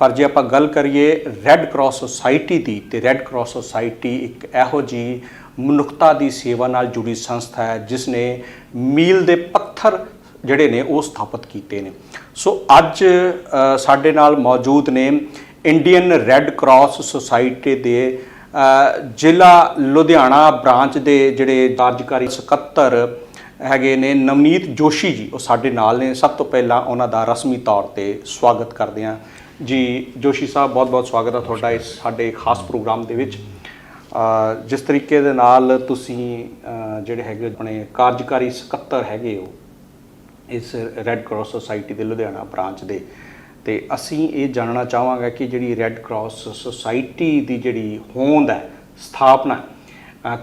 ਪਰ ਜੇ ਆਪਾਂ ਗੱਲ ਕਰੀਏ ਰੈੱਡ ਕਰਾਸ ਸੁਸਾਇਟੀ ਦੀ, ਤੇ ਰੈੱਡ ਕਰਾਸ ਸੁਸਾਇਟੀ ਇੱਕ ਇਹੋ ਜੀ ਮਨੁੱਖਤਾ ਦੀ ਸੇਵਾ ਨਾਲ ਜੁੜੀ ਸੰਸਥਾ ਹੈ, ਜਿਸ ਨੇ ਮੀਲ ਦੇ ਪੱਥਰ ਜਿਹੜੇ ਨੇ ਉਹ ਸਥਾਪਿਤ ਕੀਤੇ ਨੇ। ਸੋ ਅੱਜ ਸਾਡੇ ਨਾਲ ਮੌਜੂਦ ਨੇ ਇੰਡੀਅਨ ਰੈੱਡ ਕਰਾਸ ਸੁਸਾਇਟੀ ਦੇ ਜ਼ਿਲ੍ਹਾ ਲੁਧਿਆਣਾ ਬ੍ਰਾਂਚ ਦੇ ਜਿਹੜੇ ਕਾਰਜਕਾਰੀ ਸਕੱਤਰ ਹੈਗੇ ਨੇ ਨਵਨੀਤ ਜੋਸ਼ੀ ਜੀ, ਉਹ ਸਾਡੇ ਨਾਲ ਨੇ। ਸਭ ਤੋਂ ਪਹਿਲਾਂ ਉਹਨਾਂ ਦਾ ਰਸਮੀ ਤੌਰ ਤੇ ਸਵਾਗਤ ਕਰਦੇ ਹਾਂ। ਜੀ, ਜੋਸ਼ੀ ਸਾਹਿਬ, ਬਹੁਤ-ਬਹੁਤ ਸਵਾਗਤ ਹੈ ਤੁਹਾਡਾ ਇਸ ਸਾਡੇ ਖਾਸ ਪ੍ਰੋਗਰਾਮ ਦੇ ਵਿੱਚ। ਜਿਸ ਤਰੀਕੇ ਦੇ ਨਾਲ ਤੁਸੀਂ ਜਿਹੜੇ ਹੈਗੇ ਆਪਣੇ ਕਾਰਜਕਾਰੀ ਸਕੱਤਰ ਹੈਗੇ ਹੋ, ਇਸ ਰੈੱਡ ਕਰਾਸ ਸੁਸਾਇਟੀ ਦੇ ਲੁਧਿਆਣਾ ਬ੍ਰਾਂਚ ਦੇ, ਤੇ ਅਸੀਂ ਇਹ ਜਾਣਨਾ ਚਾਹਾਂਗੇ ਕਿ ਜਿਹੜੀ ਰੈੱਡ ਕਰਾਸ ਸੁਸਾਇਟੀ ਦੀ ਜਿਹੜੀ ਹੋਂਦ ਹੈ, ਸਥਾਪਨਾ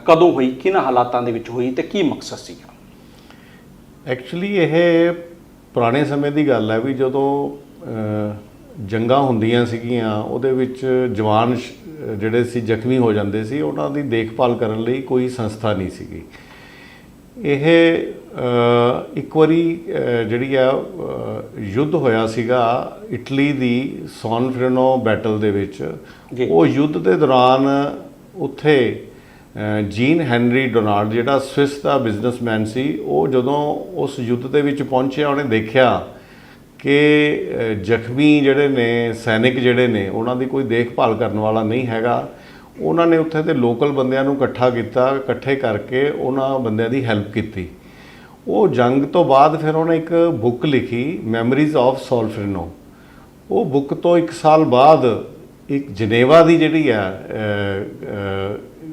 ਕਦੋਂ ਹੋਈ, ਕਿਹਨਾਂ ਹਾਲਾਤਾਂ ਦੇ ਵਿੱਚ ਹੋਈ ਤੇ ਕੀ ਮਕਸਦ ਸੀਗਾ? ਐਕਚੁਅਲੀ ਇਹ ਪੁਰਾਣੇ ਸਮੇਂ ਦੀ ਗੱਲ ਹੈ ਵੀ ਜਦੋਂ ਜੰਗਾਂ ਹੁੰਦੀਆਂ ਸੀਗੀਆਂ ਉਹਦੇ ਵਿੱਚ ਜਵਾਨ ਜਿਹੜੇ ਸੀ ਜ਼ਖਮੀ ਹੋ ਜਾਂਦੇ ਸੀ ਉਹਨਾਂ ਦੀ ਦੇਖਭਾਲ ਕਰਨ ਲਈ ਕੋਈ ਸੰਸਥਾ ਨਹੀਂ ਸੀਗੀ ਇਹ ਇੱਕ ਵਾਰੀ ਜਿਹੜੀ ਆ ਯੁੱਧ ਹੋਇਆ ਸੀਗਾ ਇਟਲੀ ਦੀ ਸੌਨਫ੍ਰੇਨੋ ਬੈਟਲ ਦੇ ਵਿੱਚ। ਉਹ ਯੁੱਧ ਦੇ ਦੌਰਾਨ ਉੱਥੇ ਜੀਨ ਹੈਨਰੀ ਡੋਨਾਲਡ ਜਿਹੜਾ ਸਵਿਸ ਦਾ ਬਿਜ਼ਨਸਮੈਨ ਸੀ ਉਹ ਜਦੋਂ ਉਸ ਯੁੱਧ ਦੇ ਵਿੱਚ ਪਹੁੰਚਿਆ ਉਹਨੇ ਦੇਖਿਆ ਕਿ ਅਹ, ਜ਼ਖਮੀ ਜਿਹੜੇ ਨੇ ਸੈਨਿਕ ਜਿਹੜੇ ਨੇ ਉਹਨਾਂ ਦੀ ਕੋਈ ਦੇਖਭਾਲ ਕਰਨ ਵਾਲਾ ਨਹੀਂ ਹੈਗਾ। ਉਹਨਾਂ ਨੇ ਉੱਥੇ ਦੇ ਲੋਕਲ ਬੰਦਿਆਂ ਨੂੰ ਇਕੱਠਾ ਕੀਤਾ ਇਕੱਠੇ ਕਰਕੇ ਉਹਨਾਂ ਬੰਦਿਆਂ ਦੀ ਹੈਲਪ ਕੀਤੀ। ਉਹ ਜੰਗ ਤੋਂ ਬਾਅਦ ਫਿਰ ਉਹਨੇ ਇੱਕ ਬੁੱਕ ਲਿਖੀ ਮੈਮਰੀਜ਼ ਆਫ ਸੋਲਫਰਨੋ ਉਹ ਬੁੱਕ ਤੋਂ 1 ਸਾਲ ਬਾਅਦ ਇੱਕ ਜਨੇਵਾ ਦੀ ਜਿਹੜੀ ਆ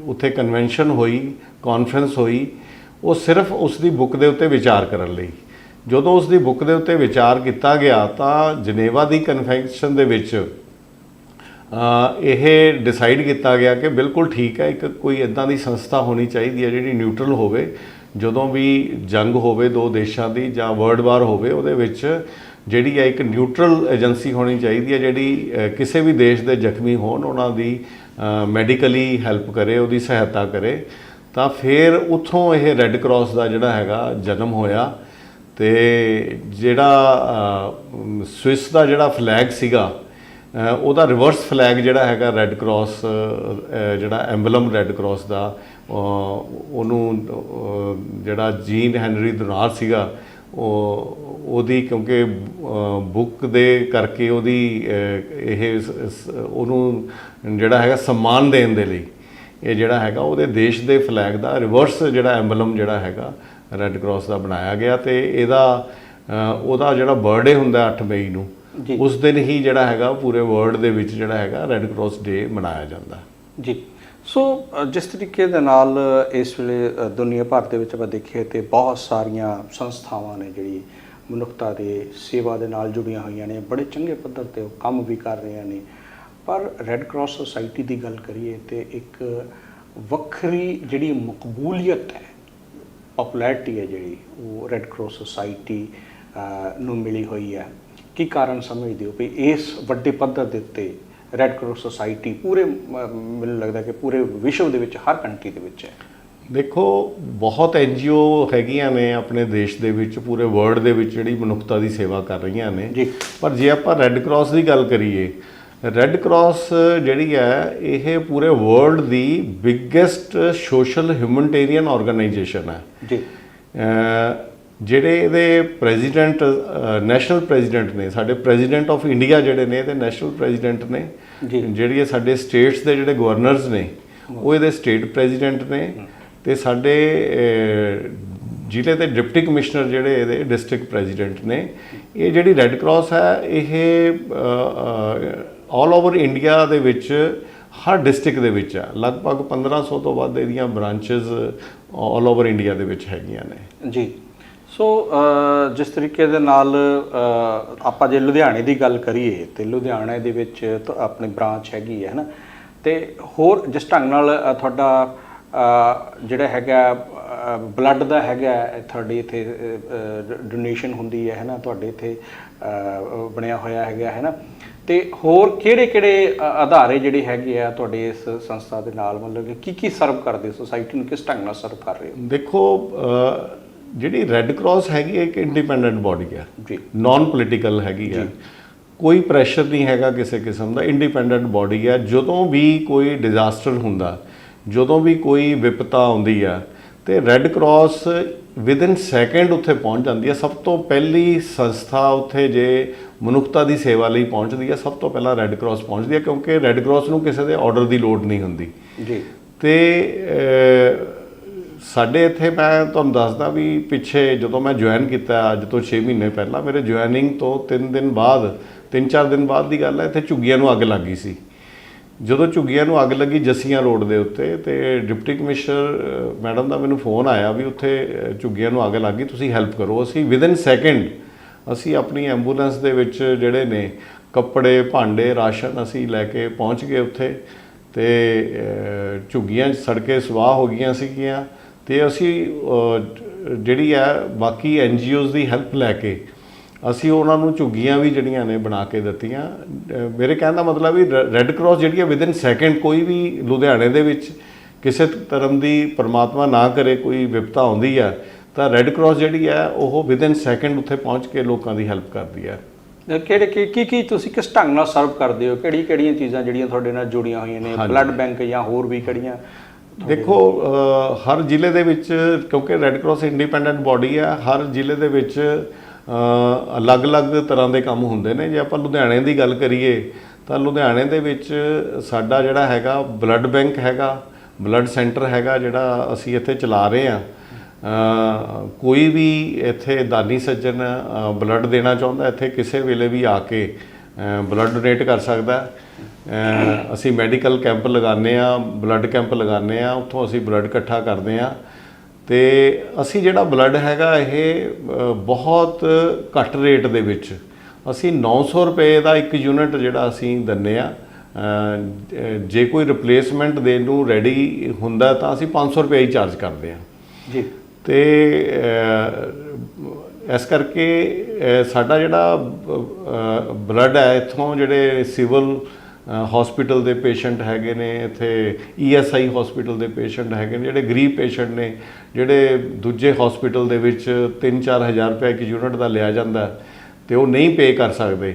ਉੱਥੇ ਕਨਵੈਨਸ਼ਨ ਹੋਈ ਕਾਨਫਰੰਸ ਹੋਈ ਉਹ ਸਿਰਫ ਉਸ ਦੀ ਬੁੱਕ ਦੇ ਉੱਤੇ ਵਿਚਾਰ ਕਰਨ ਲਈ। ਜਦੋਂ ਉਸ ਦੀ ਬੁੱਕ ਦੇ ਉੱਤੇ ਵਿਚਾਰ ਕੀਤਾ ਗਿਆ ਤਾਂ ਜਨੇਵਾ ਦੀ ਕਨਵੈਨਸ਼ਨ ਦੇ ਵਿੱਚ ਇਹ ਡਿਸਾਈਡ ਕੀਤਾ ਗਿਆ ਕਿ ਬਿਲਕੁਲ ਠੀਕ ਹੈ, ਇੱਕ ਕੋਈ ਇਦਾਂ ਦੀ ਸੰਸਥਾ ਹੋਣੀ ਚਾਹੀਦੀ ਹੈ ਜਿਹੜੀ ਨਿਊਟਰਲ ਹੋਵੇ। ਜਦੋਂ ਵੀ ਜੰਗ ਹੋਵੇ ਦੋ ਦੇਸ਼ਾਂ ਦੀ ਜਾਂ ਵਰਲਡ ਵਾਰ ਹੋਵੇ, ਉਹਦੇ ਵਿੱਚ ਜਿਹੜੀ ਹੈ ਇੱਕ ਨਿਊਟਰਲ ਏਜੰਸੀ ਹੋਣੀ ਚਾਹੀਦੀ ਹੈ ਜਿਹੜੀ ਕਿਸੇ ਵੀ ਦੇਸ਼ ਦੇ ਜ਼ਖਮੀ ਹੋਣ, ਉਹਨਾਂ ਦੀ ਮੈਡੀਕਲੀ ਹੈਲਪ ਕਰੇ, ਉਹਦੀ ਸਹਾਇਤਾ ਕਰੇ। ਤਾਂ ਫਿਰ ਉੱਥੋਂ ਇਹ ਰੈੱਡ ਕਰਾਸ ਦਾ ਜਿਹੜਾ ਹੈਗਾ ਜਨਮ ਹੋਇਆ। ਤੇ ਜਿਹੜਾ ਸਵਿਸ ਦਾ ਜਿਹੜਾ ਫਲੈਗ ਸੀਗਾ ਉਹਦਾ ਰਿਵਰਸ ਫਲੈਗ ਜਿਹੜਾ ਹੈਗਾ ਰੈੱਡ ਕਰਾਸ ਜਿਹੜਾ ਐਮਬਲਮ ਰੈੱਡ ਕਰਾਸ ਦਾ ਉਹਨੂੰ ਜਿਹੜਾ ਜੀਨ ਹੈਨਰੀ ਦਨਾਰ ਸੀਗਾ, ਉਹ, ਉਹਦੀ ਕਿਉਂਕਿ ਬੁੱਕ ਦੇ ਕਰਕੇ ਉਹਦੀ ਇਹ ਉਹਨੂੰ ਜਿਹੜਾ ਹੈਗਾ ਸਨਮਾਨ ਦੇਣ ਦੇ ਲਈ, ਇਹ ਜਿਹੜਾ ਹੈਗਾ ਉਹਦੇ ਦੇਸ਼ ਦੇ ਫਲੈਗ ਦਾ ਰਿਵਰਸ ਜਿਹੜਾ ਐਮਬਲਮ ਜਿਹੜਾ ਹੈਗਾ ਰੈੱਡ ਕਰਾਸ ਦਾ ਬਣਾਇਆ ਗਿਆ ਤੇ ਇਹਦਾ ਉਹਦਾ ਜਿਹੜਾ ਬਰਥਡੇ ਹੁੰਦਾ 8 ਮਈ ਨੂੰ। ਉਸ ਦਿਨ ਹੀ ਜਿਹੜਾ ਹੈਗਾ ਪੂਰੇ ਵਰਲਡ ਦੇ ਵਿੱਚ ਜਿਹੜਾ ਹੈਗਾ ਰੈੱਡ ਕਰਾਸ ਡੇ ਮਨਾਇਆ ਜਾਂਦਾ। ਜੀ। ਸੋ ਜਿਸ ਤਰੀਕੇ ਦੇ ਨਾਲ ਇਸ ਵੇਲੇ ਦੁਨੀਆ ਭਰ ਦੇ ਵਿੱਚ ਆਪਾਂ ਦੇਖੀਏ ਤੇ ਬਹੁਤ ਸਾਰੀਆਂ ਸੰਸਥਾਵਾਂ ਨੇ ਜਿਹੜੀ ਮਨੁੱਖਤਾ ਦੇ ਸੇਵਾ ਦੇ ਨਾਲ ਜੁੜੀਆਂ ਹੋਈਆਂ ਨੇ ਬੜੇ ਚੰਗੇ ਪੱਧਰ ਤੇ ਉਹ ਕੰਮ ਵੀ ਕਰ ਰਹੀਆਂ ਨੇ। ਪਰ ਰੈੱਡ ਕਰਾਸ ਸੁਸਾਇਟੀ ਦੀ ਗੱਲ ਕਰੀਏ ਤੇ ਇੱਕ ਵੱਖਰੀ ਜਿਹੜੀ ਮਕਬੂਲੀਅਤ ਹੈ ਪਪੂਲੈਰਿਟੀ ਹੈ ਜਿਹੜੀ ਉਹ ਰੈੱਡ ਕਰਾਸ ਸੁਸਾਇਟੀ ਨੂੰ ਮਿਲੀ ਹੋਈ ਹੈ। ਕੀ ਕਾਰਨ ਸਮਝਦੇ ਹੋ ਵੀ ਇਸ ਵੱਡੇ ਪੱਧਰ ਦੇ ਉੱਤੇ ਰੈੱਡ ਕਰਾਸ ਸੁਸਾਇਟੀ ਪੂਰੇ ਮੈਨੂੰ ਲੱਗਦਾ ਕਿ ਪੂਰੇ ਵਿਸ਼ਵ ਦੇ ਵਿੱਚ ਹਰ ਕੰਟਰੀ ਦੇ ਵਿੱਚ ਹੈ? ਦੇਖੋ ਬਹੁਤ ਐਨਜੀਓ ਹੈਗੀਆਂ ਨੇ ਆਪਣੇ ਦੇਸ਼ ਦੇ ਵਿੱਚ ਪੂਰੇ ਵਰਲਡ ਦੇ ਵਿੱਚ ਜਿਹੜੀ ਮਨੁੱਖਤਾ ਦੀ ਸੇਵਾ ਕਰ ਰਹੀਆਂ ਨੇ। ਜੀ। ਪਰ ਜੇ ਆਪਾਂ ਰੈੱਡ ਕਰਾਸ ਦੀ ਗੱਲ ਕਰੀਏ ਰੈੱਡ ਕਰਾਸ ਜਿਹੜੀ ਹੈ ਇਹ ਪੂਰੇ ਵਰਲਡ ਦੀ ਬਿਗੇਸਟ ਸੋਸ਼ਲ ਹਿਊਮਨਿਟੇਰੀਅਨ ਆਰਗੇਨਾਈਜੇਸ਼ਨ ਹੈ। ਜੀ। ਜਿਹੜੇ ਇਹਦੇ ਪ੍ਰੈਜ਼ੀਡੈਂਟ ਨੈਸ਼ਨਲ ਪ੍ਰੈਜ਼ੀਡੈਂਟ ਨੇ ਸਾਡੇ ਪ੍ਰੈਜ਼ੀਡੈਂਟ ਆਫ ਇੰਡੀਆ ਜਿਹੜੇ ਨੇ ਤੇ ਨੈਸ਼ਨਲ ਪ੍ਰੈਜ਼ੀਡੈਂਟ ਨੇ। ਜਿਹੜੀ ਇਹ ਸਾਡੇ ਸਟੇਟਸ ਦੇ ਜਿਹੜੇ ਗਵਰਨਰਸ ਨੇ ਉਹ ਇਹਦੇ ਸਟੇਟ ਪ੍ਰੈਜ਼ੀਡੈਂਟ ਨੇ। ਤੇ ਸਾਡੇ ਜ਼ਿਲ੍ਹੇ ਦੇ ਡਿਪਟੀ ਕਮਿਸ਼ਨਰ ਜਿਹੜੇ ਇਹਦੇ ਡਿਸਟ੍ਰਿਕਟ ਪ੍ਰੈਜ਼ੀਡੈਂਟ ਨੇ। ਇਹ ਜਿਹੜੀ ਰੈੱਡ ਕਰਾਸ ਹੈ ਇਹ ਆਲ ਓਵਰ ਇੰਡੀਆ ਦੇ ਵਿੱਚ ਹਰ ਡਿਸਟ੍ਰਿਕਟ ਦੇ ਵਿੱਚ ਆ। ਲਗਭਗ 1500 ਤੋਂ ਵੱਧ ਇਹਦੀਆਂ ਬ੍ਰਾਂਚਸ ਆਲ ਓਵਰ ਇੰਡੀਆ ਦੇ ਵਿੱਚ ਹੈਗੀਆਂ ਨੇ। ਜੀ। ਸੋ ਜਿਸ ਤਰੀਕੇ ਦੇ ਨਾਲ ਆਪਾਂ ਜੇ ਲੁਧਿਆਣੇ ਦੀ ਗੱਲ ਕਰੀਏ ਤੇ ਲੁਧਿਆਣੇ ਦੇ ਵਿੱਚ ਤਾਂ ਆਪਣੀ ਬ੍ਰਾਂਚ ਹੈਗੀ ਹੈ ਨਾ ਤੇ ਹੋਰ ਜਿਸ ਢੰਗ ਨਾਲ ਤੁਹਾਡਾ ਜਿਹੜਾ ਹੈਗਾ ਬਲੱਡ ਦਾ ਹੈਗਾ ਹੈ, ਤੁਹਾਡੀ ਇੱਥੇ ਡੋਨੇਸ਼ਨ ਹੁੰਦੀ ਹੈ ਹੈ ਨਾ ਤੁਹਾਡੇ ਇੱਥੇ ਬਣਿਆ ਹੋਇਆ ਹੈਗਾ ਹੈ ਨਾ ਤੇ ਹੋਰ ਕਿਹੜੇ ਕਿਹੜੇ ਆਧਾਰੇ ਜਿਹੜੇ ਹੈਗੇ ਆ ਤੁਹਾਡੇ ਇਸ ਸੰਸਥਾ ਦੇ ਨਾਲ? ਮਤਲਬ ਕਿ ਕੀ ਕੀ ਸਰਵ ਕਰਦੇ ਸੋਸਾਇਟੀ ਨੂੰ ਕਿਸ ਢੰਗ ਨਾਲ ਸਰਵ ਕਰ ਰਹੇ ਹੋ? ਦੇਖੋ ਜਿਹੜੀ ਰੈੱਡ ਕਰਾਸ ਹੈਗੀ ਹੈ ਇੱਕ ਇੰਡੀਪੈਂਡੈਂਟ ਬਾਡੀ ਹੈ। ਜੀ। ਨਾਨ ਪੋਲੀਟੀਕਲ ਹੈਗੀ ਹੈ। ਕੋਈ ਪ੍ਰੈਸ਼ਰ ਨਹੀਂ ਹੈਗਾ ਕਿਸੇ ਕਿਸਮ ਦਾ। ਇੰਡੀਪੈਂਡੈਂਟ ਬਾਡੀ ਹੈ। ਜਦੋਂ ਵੀ ਕੋਈ ਡਿਜ਼ਾਸਟਰ ਹੁੰਦਾ ਜਦੋਂ ਵੀ ਕੋਈ ਵਿਪਤਾ ਆਉਂਦੀ ਆ ਤੇ ਰੈੱਡ ਕਰਾਸ ਵਿਦਿਨ ਸੈਕਿੰਡ ਉੱਥੇ ਪਹੁੰਚ ਜਾਂਦੀ ਹੈ। ਸਭ ਤੋਂ ਪਹਿਲੀ ਸੰਸਥਾ ਉੱਥੇ ਜੇ ਮਨੁੱਖਤਾ ਦੀ ਸੇਵਾ ਲਈ ਪਹੁੰਚਦੀ ਹੈ ਸਭ ਤੋਂ ਪਹਿਲਾਂ ਰੈੱਡ ਕਰਾਸ ਪਹੁੰਚਦੀ ਹੈ ਕਿਉਂਕਿ ਰੈੱਡ ਕਰਾਸ ਨੂੰ ਕਿਸੇ ਦੇ ਆਰਡਰ ਦੀ ਲੋੜ ਨਹੀਂ ਹੁੰਦੀ। ਜੀ। ਤੇ ਸਾਡੇ ਇੱਥੇ ਮੈਂ ਤੁਹਾਨੂੰ ਦੱਸਦਾ ਵੀ ਪਿੱਛੇ ਜਦੋਂ ਮੈਂ ਜੁਆਇਨ ਕੀਤਾ ਅੱਜ ਤੋਂ 6 ਮਹੀਨੇ ਪਹਿਲਾਂ ਮੇਰੇ ਜੁਆਇਨਿੰਗ ਤੋਂ 3 ਦਿਨ ਬਾਅਦ 3-4 ਦਿਨ ਬਾਅਦ ਦੀ ਗੱਲ ਹੈ ਇੱਥੇ ਝੁੱਗੀਆਂ ਨੂੰ ਅੱਗ ਲੱਗ ਗਈ ਸੀ। ਜਦੋਂ ਝੁੱਗੀਆਂ ਨੂੰ ਅੱਗ ਲੱਗੀ ਜੱਸੀਆਂ ਰੋਡ ਦੇ ਉੱਤੇ ਤੇ ਡਿਪਟੀ ਕਮਿਸ਼ਨਰ ਮੈਡਮ ਦਾ ਮੈਨੂੰ ਫੋਨ ਆਇਆ ਵੀ ਉੱਥੇ ਝੁੱਗੀਆਂ ਨੂੰ ਅੱਗ ਲੱਗ ਗਈ ਤੁਸੀਂ ਹੈਲਪ ਕਰੋ ਅਸੀਂ ਵਿਦਿਨ ਸੈਕਿੰਡ ਅਸੀਂ ਆਪਣੀ ਐਂਬੂਲੈਂਸ ਦੇ ਵਿੱਚ ਜਿਹੜੇ ਨੇ ਕੱਪੜੇ, ਭਾਂਡੇ, ਰਾਸ਼ਨ ਅਸੀਂ ਲੈ ਕੇ ਪਹੁੰਚ ਗਏ ਉੱਥੇ ਤੇ ਝੁੱਗੀਆਂ 'ਚ ਸੜਕੇ ਸਵਾਹ ਹੋ ਗਈਆਂ ਸੀਗੀਆਂ ਤੇ ਅਸੀਂ ਜਿਹੜੀ ਹੈ ਬਾਕੀ ਐਨਜੀਓਜ਼ ਦੀ ਹੈਲਪ ਲੈ ਕੇ ਅਸੀਂ ਉਹਨਾਂ ਨੂੰ ਝੁੱਗੀਆਂ ਵੀ ਜਿਹੜੀਆਂ ਨੇ ਬਣਾ ਕੇ ਦਿੱਤੀਆਂ। ਮੇਰੇ ਕਹਿਣ ਦਾ ਮਤਲਬ ਵੀ ਰੈੱਡ ਕਰਾਸ ਜਿਹੜੀ ਹੈ ਵਿਦਿਨ ਸੈਕਿੰਡ ਕੋਈ ਵੀ ਲੁਧਿਆਣੇ ਦੇ ਵਿੱਚ ਕਿਸੇ ਧਰਮ ਦੀ ਪਰਮਾਤਮਾ ਨਾ ਕਰੇ, ਕੋਈ ਵਿਪਤਾ ਆਉਂਦੀ ਹੈ ਤਾਂ ਰੈੱਡ ਕਰਾਸ ਜਿਹੜੀ ਹੈ ਉਹ ਵਿਦਿਨ ਸੈਕਿੰਡ ਉੱਥੇ ਪਹੁੰਚ ਕੇ ਲੋਕਾਂ ਦੀ ਹੈਲਪ ਕਰਦੀ ਹੈ। ਕਿਹੜੇ ਕੀ ਕੀ ਕੀ ਤੁਸੀਂ ਕਿਸ ਢੰਗ ਨਾਲ ਸਰਵ ਕਰਦੇ ਹੋ? ਕਿਹੜੀ ਕਿਹੜੀਆਂ ਚੀਜ਼ਾਂ ਜਿਹੜੀਆਂ ਤੁਹਾਡੇ ਨਾਲ ਜੁੜੀਆਂ ਹੋਈਆਂ ਨੇ। ਬਲੱਡ ਬੈਂਕ ਜਾਂ ਹੋਰ ਵੀ ਕਿਹੜੀਆਂ? ਦੇਖੋ ਹਰ ਜ਼ਿਲ੍ਹੇ ਦੇ ਵਿੱਚ ਕਿਉਂਕਿ ਰੈੱਡ ਕਰਾਸ ਇੰਡੀਪੈਂਡੈਂਟ ਬਾਡੀ ਹੈ ਹਰ ਜ਼ਿਲ੍ਹੇ ਦੇ ਵਿੱਚ ਅਲੱਗ-ਅਲੱਗ ਤਰ੍ਹਾਂ ਦੇ ਕੰਮ ਹੁੰਦੇ ਨੇ। ਜੇ ਆਪਾਂ ਲੁਧਿਆਣੇ ਦੀ ਗੱਲ ਕਰੀਏ ਤਾਂ ਲੁਧਿਆਣੇ ਦੇ ਵਿੱਚ ਸਾਡਾ ਜਿਹੜਾ ਹੈਗਾ ਬਲੱਡ ਬੈਂਕ ਹੈਗਾ ਬਲੱਡ ਸੈਂਟਰ ਹੈਗਾ ਜਿਹੜਾ ਅਸੀਂ ਇੱਥੇ ਚਲਾ ਰਹੇ ਅਹ, ਕੋਈ ਵੀ ਇੱਥੇ ਦਾਨੀ ਸੱਜਣ ਬਲੱਡ ਦੇਣਾ ਚਾਹੁੰਦਾ, ਇੱਥੇ ਕਿਸੇ ਵੇਲੇ ਵੀ ਆ ਕੇ ਬਲੱਡ ਡੋਨੇਟ ਕਰ ਸਕਦਾ। ਅਸੀਂ ਮੈਡੀਕਲ ਕੈਂਪ ਲਗਾਉਂਦੇ ਆ ਬਲੱਡ ਕੈਂਪ ਲਗਾਉਂਦੇ ਆ ਉੱਥੋਂ ਅਸੀਂ ਬਲੱਡ ਇਕੱਠਾ ਕਰਦੇ ਆ ਤੇ ਅਸੀਂ ਜਿਹੜਾ ਬਲੱਡ ਹੈਗਾ, ਇਹ ਬਹੁਤ ਘੱਟ ਰੇਟ ਦੇ ਵਿੱਚ। ਅਸੀਂ 900 ਰੁਪਏ ਦਾ ਇੱਕ ਯੂਨਿਟ ਜਿਹੜਾ ਅਸੀਂ ਦਿੰਨੇ ਆ ਜੇ ਕੋਈ ਰਿਪਲੇਸਮੈਂਟ ਦੇਣ ਨੂੰ ਰੈਡੀ ਹੁੰਦਾ, ਤਾਂ ਅਸੀਂ 500 ਰੁਪਏ ਹੀ ਚਾਰਜ ਕਰਦੇ ਆ ਜੀ। ਤੇ ਇਸ ਕਰਕੇ ਸਾਡਾ ਜਿਹੜਾ ਬਲੱਡ ਹੈ ਇੱਥੋਂ ਜਿਹੜੇ ਸਿਵਲ ਹਸਪੀਟਲ ਦੇ ਪੇਸ਼ੈਂਟ ਹੈਗੇ ਨੇ ਇੱਥੇ ਈਐਸਆਈ ਹਸਪੀਟਲ ਦੇ ਪੇਸ਼ੈਂਟ ਹੈਗੇ ਨੇ ਜਿਹੜੇ ਗਰੀਬ ਪੇਸ਼ੈਂਟ ਨੇ ਜਿਹੜੇ ਦੂਜੇ ਹਸਪੀਟਲ ਦੇ ਵਿੱਚ 3-4000 ਰੁਪਏ ਇੱਕ ਯੂਨਿਟ ਦਾ ਲਿਆ ਜਾਂਦਾ ਹੈ, ਤੇ ਉਹ ਨਹੀਂ ਪੇ ਕਰ ਸਕਦੇ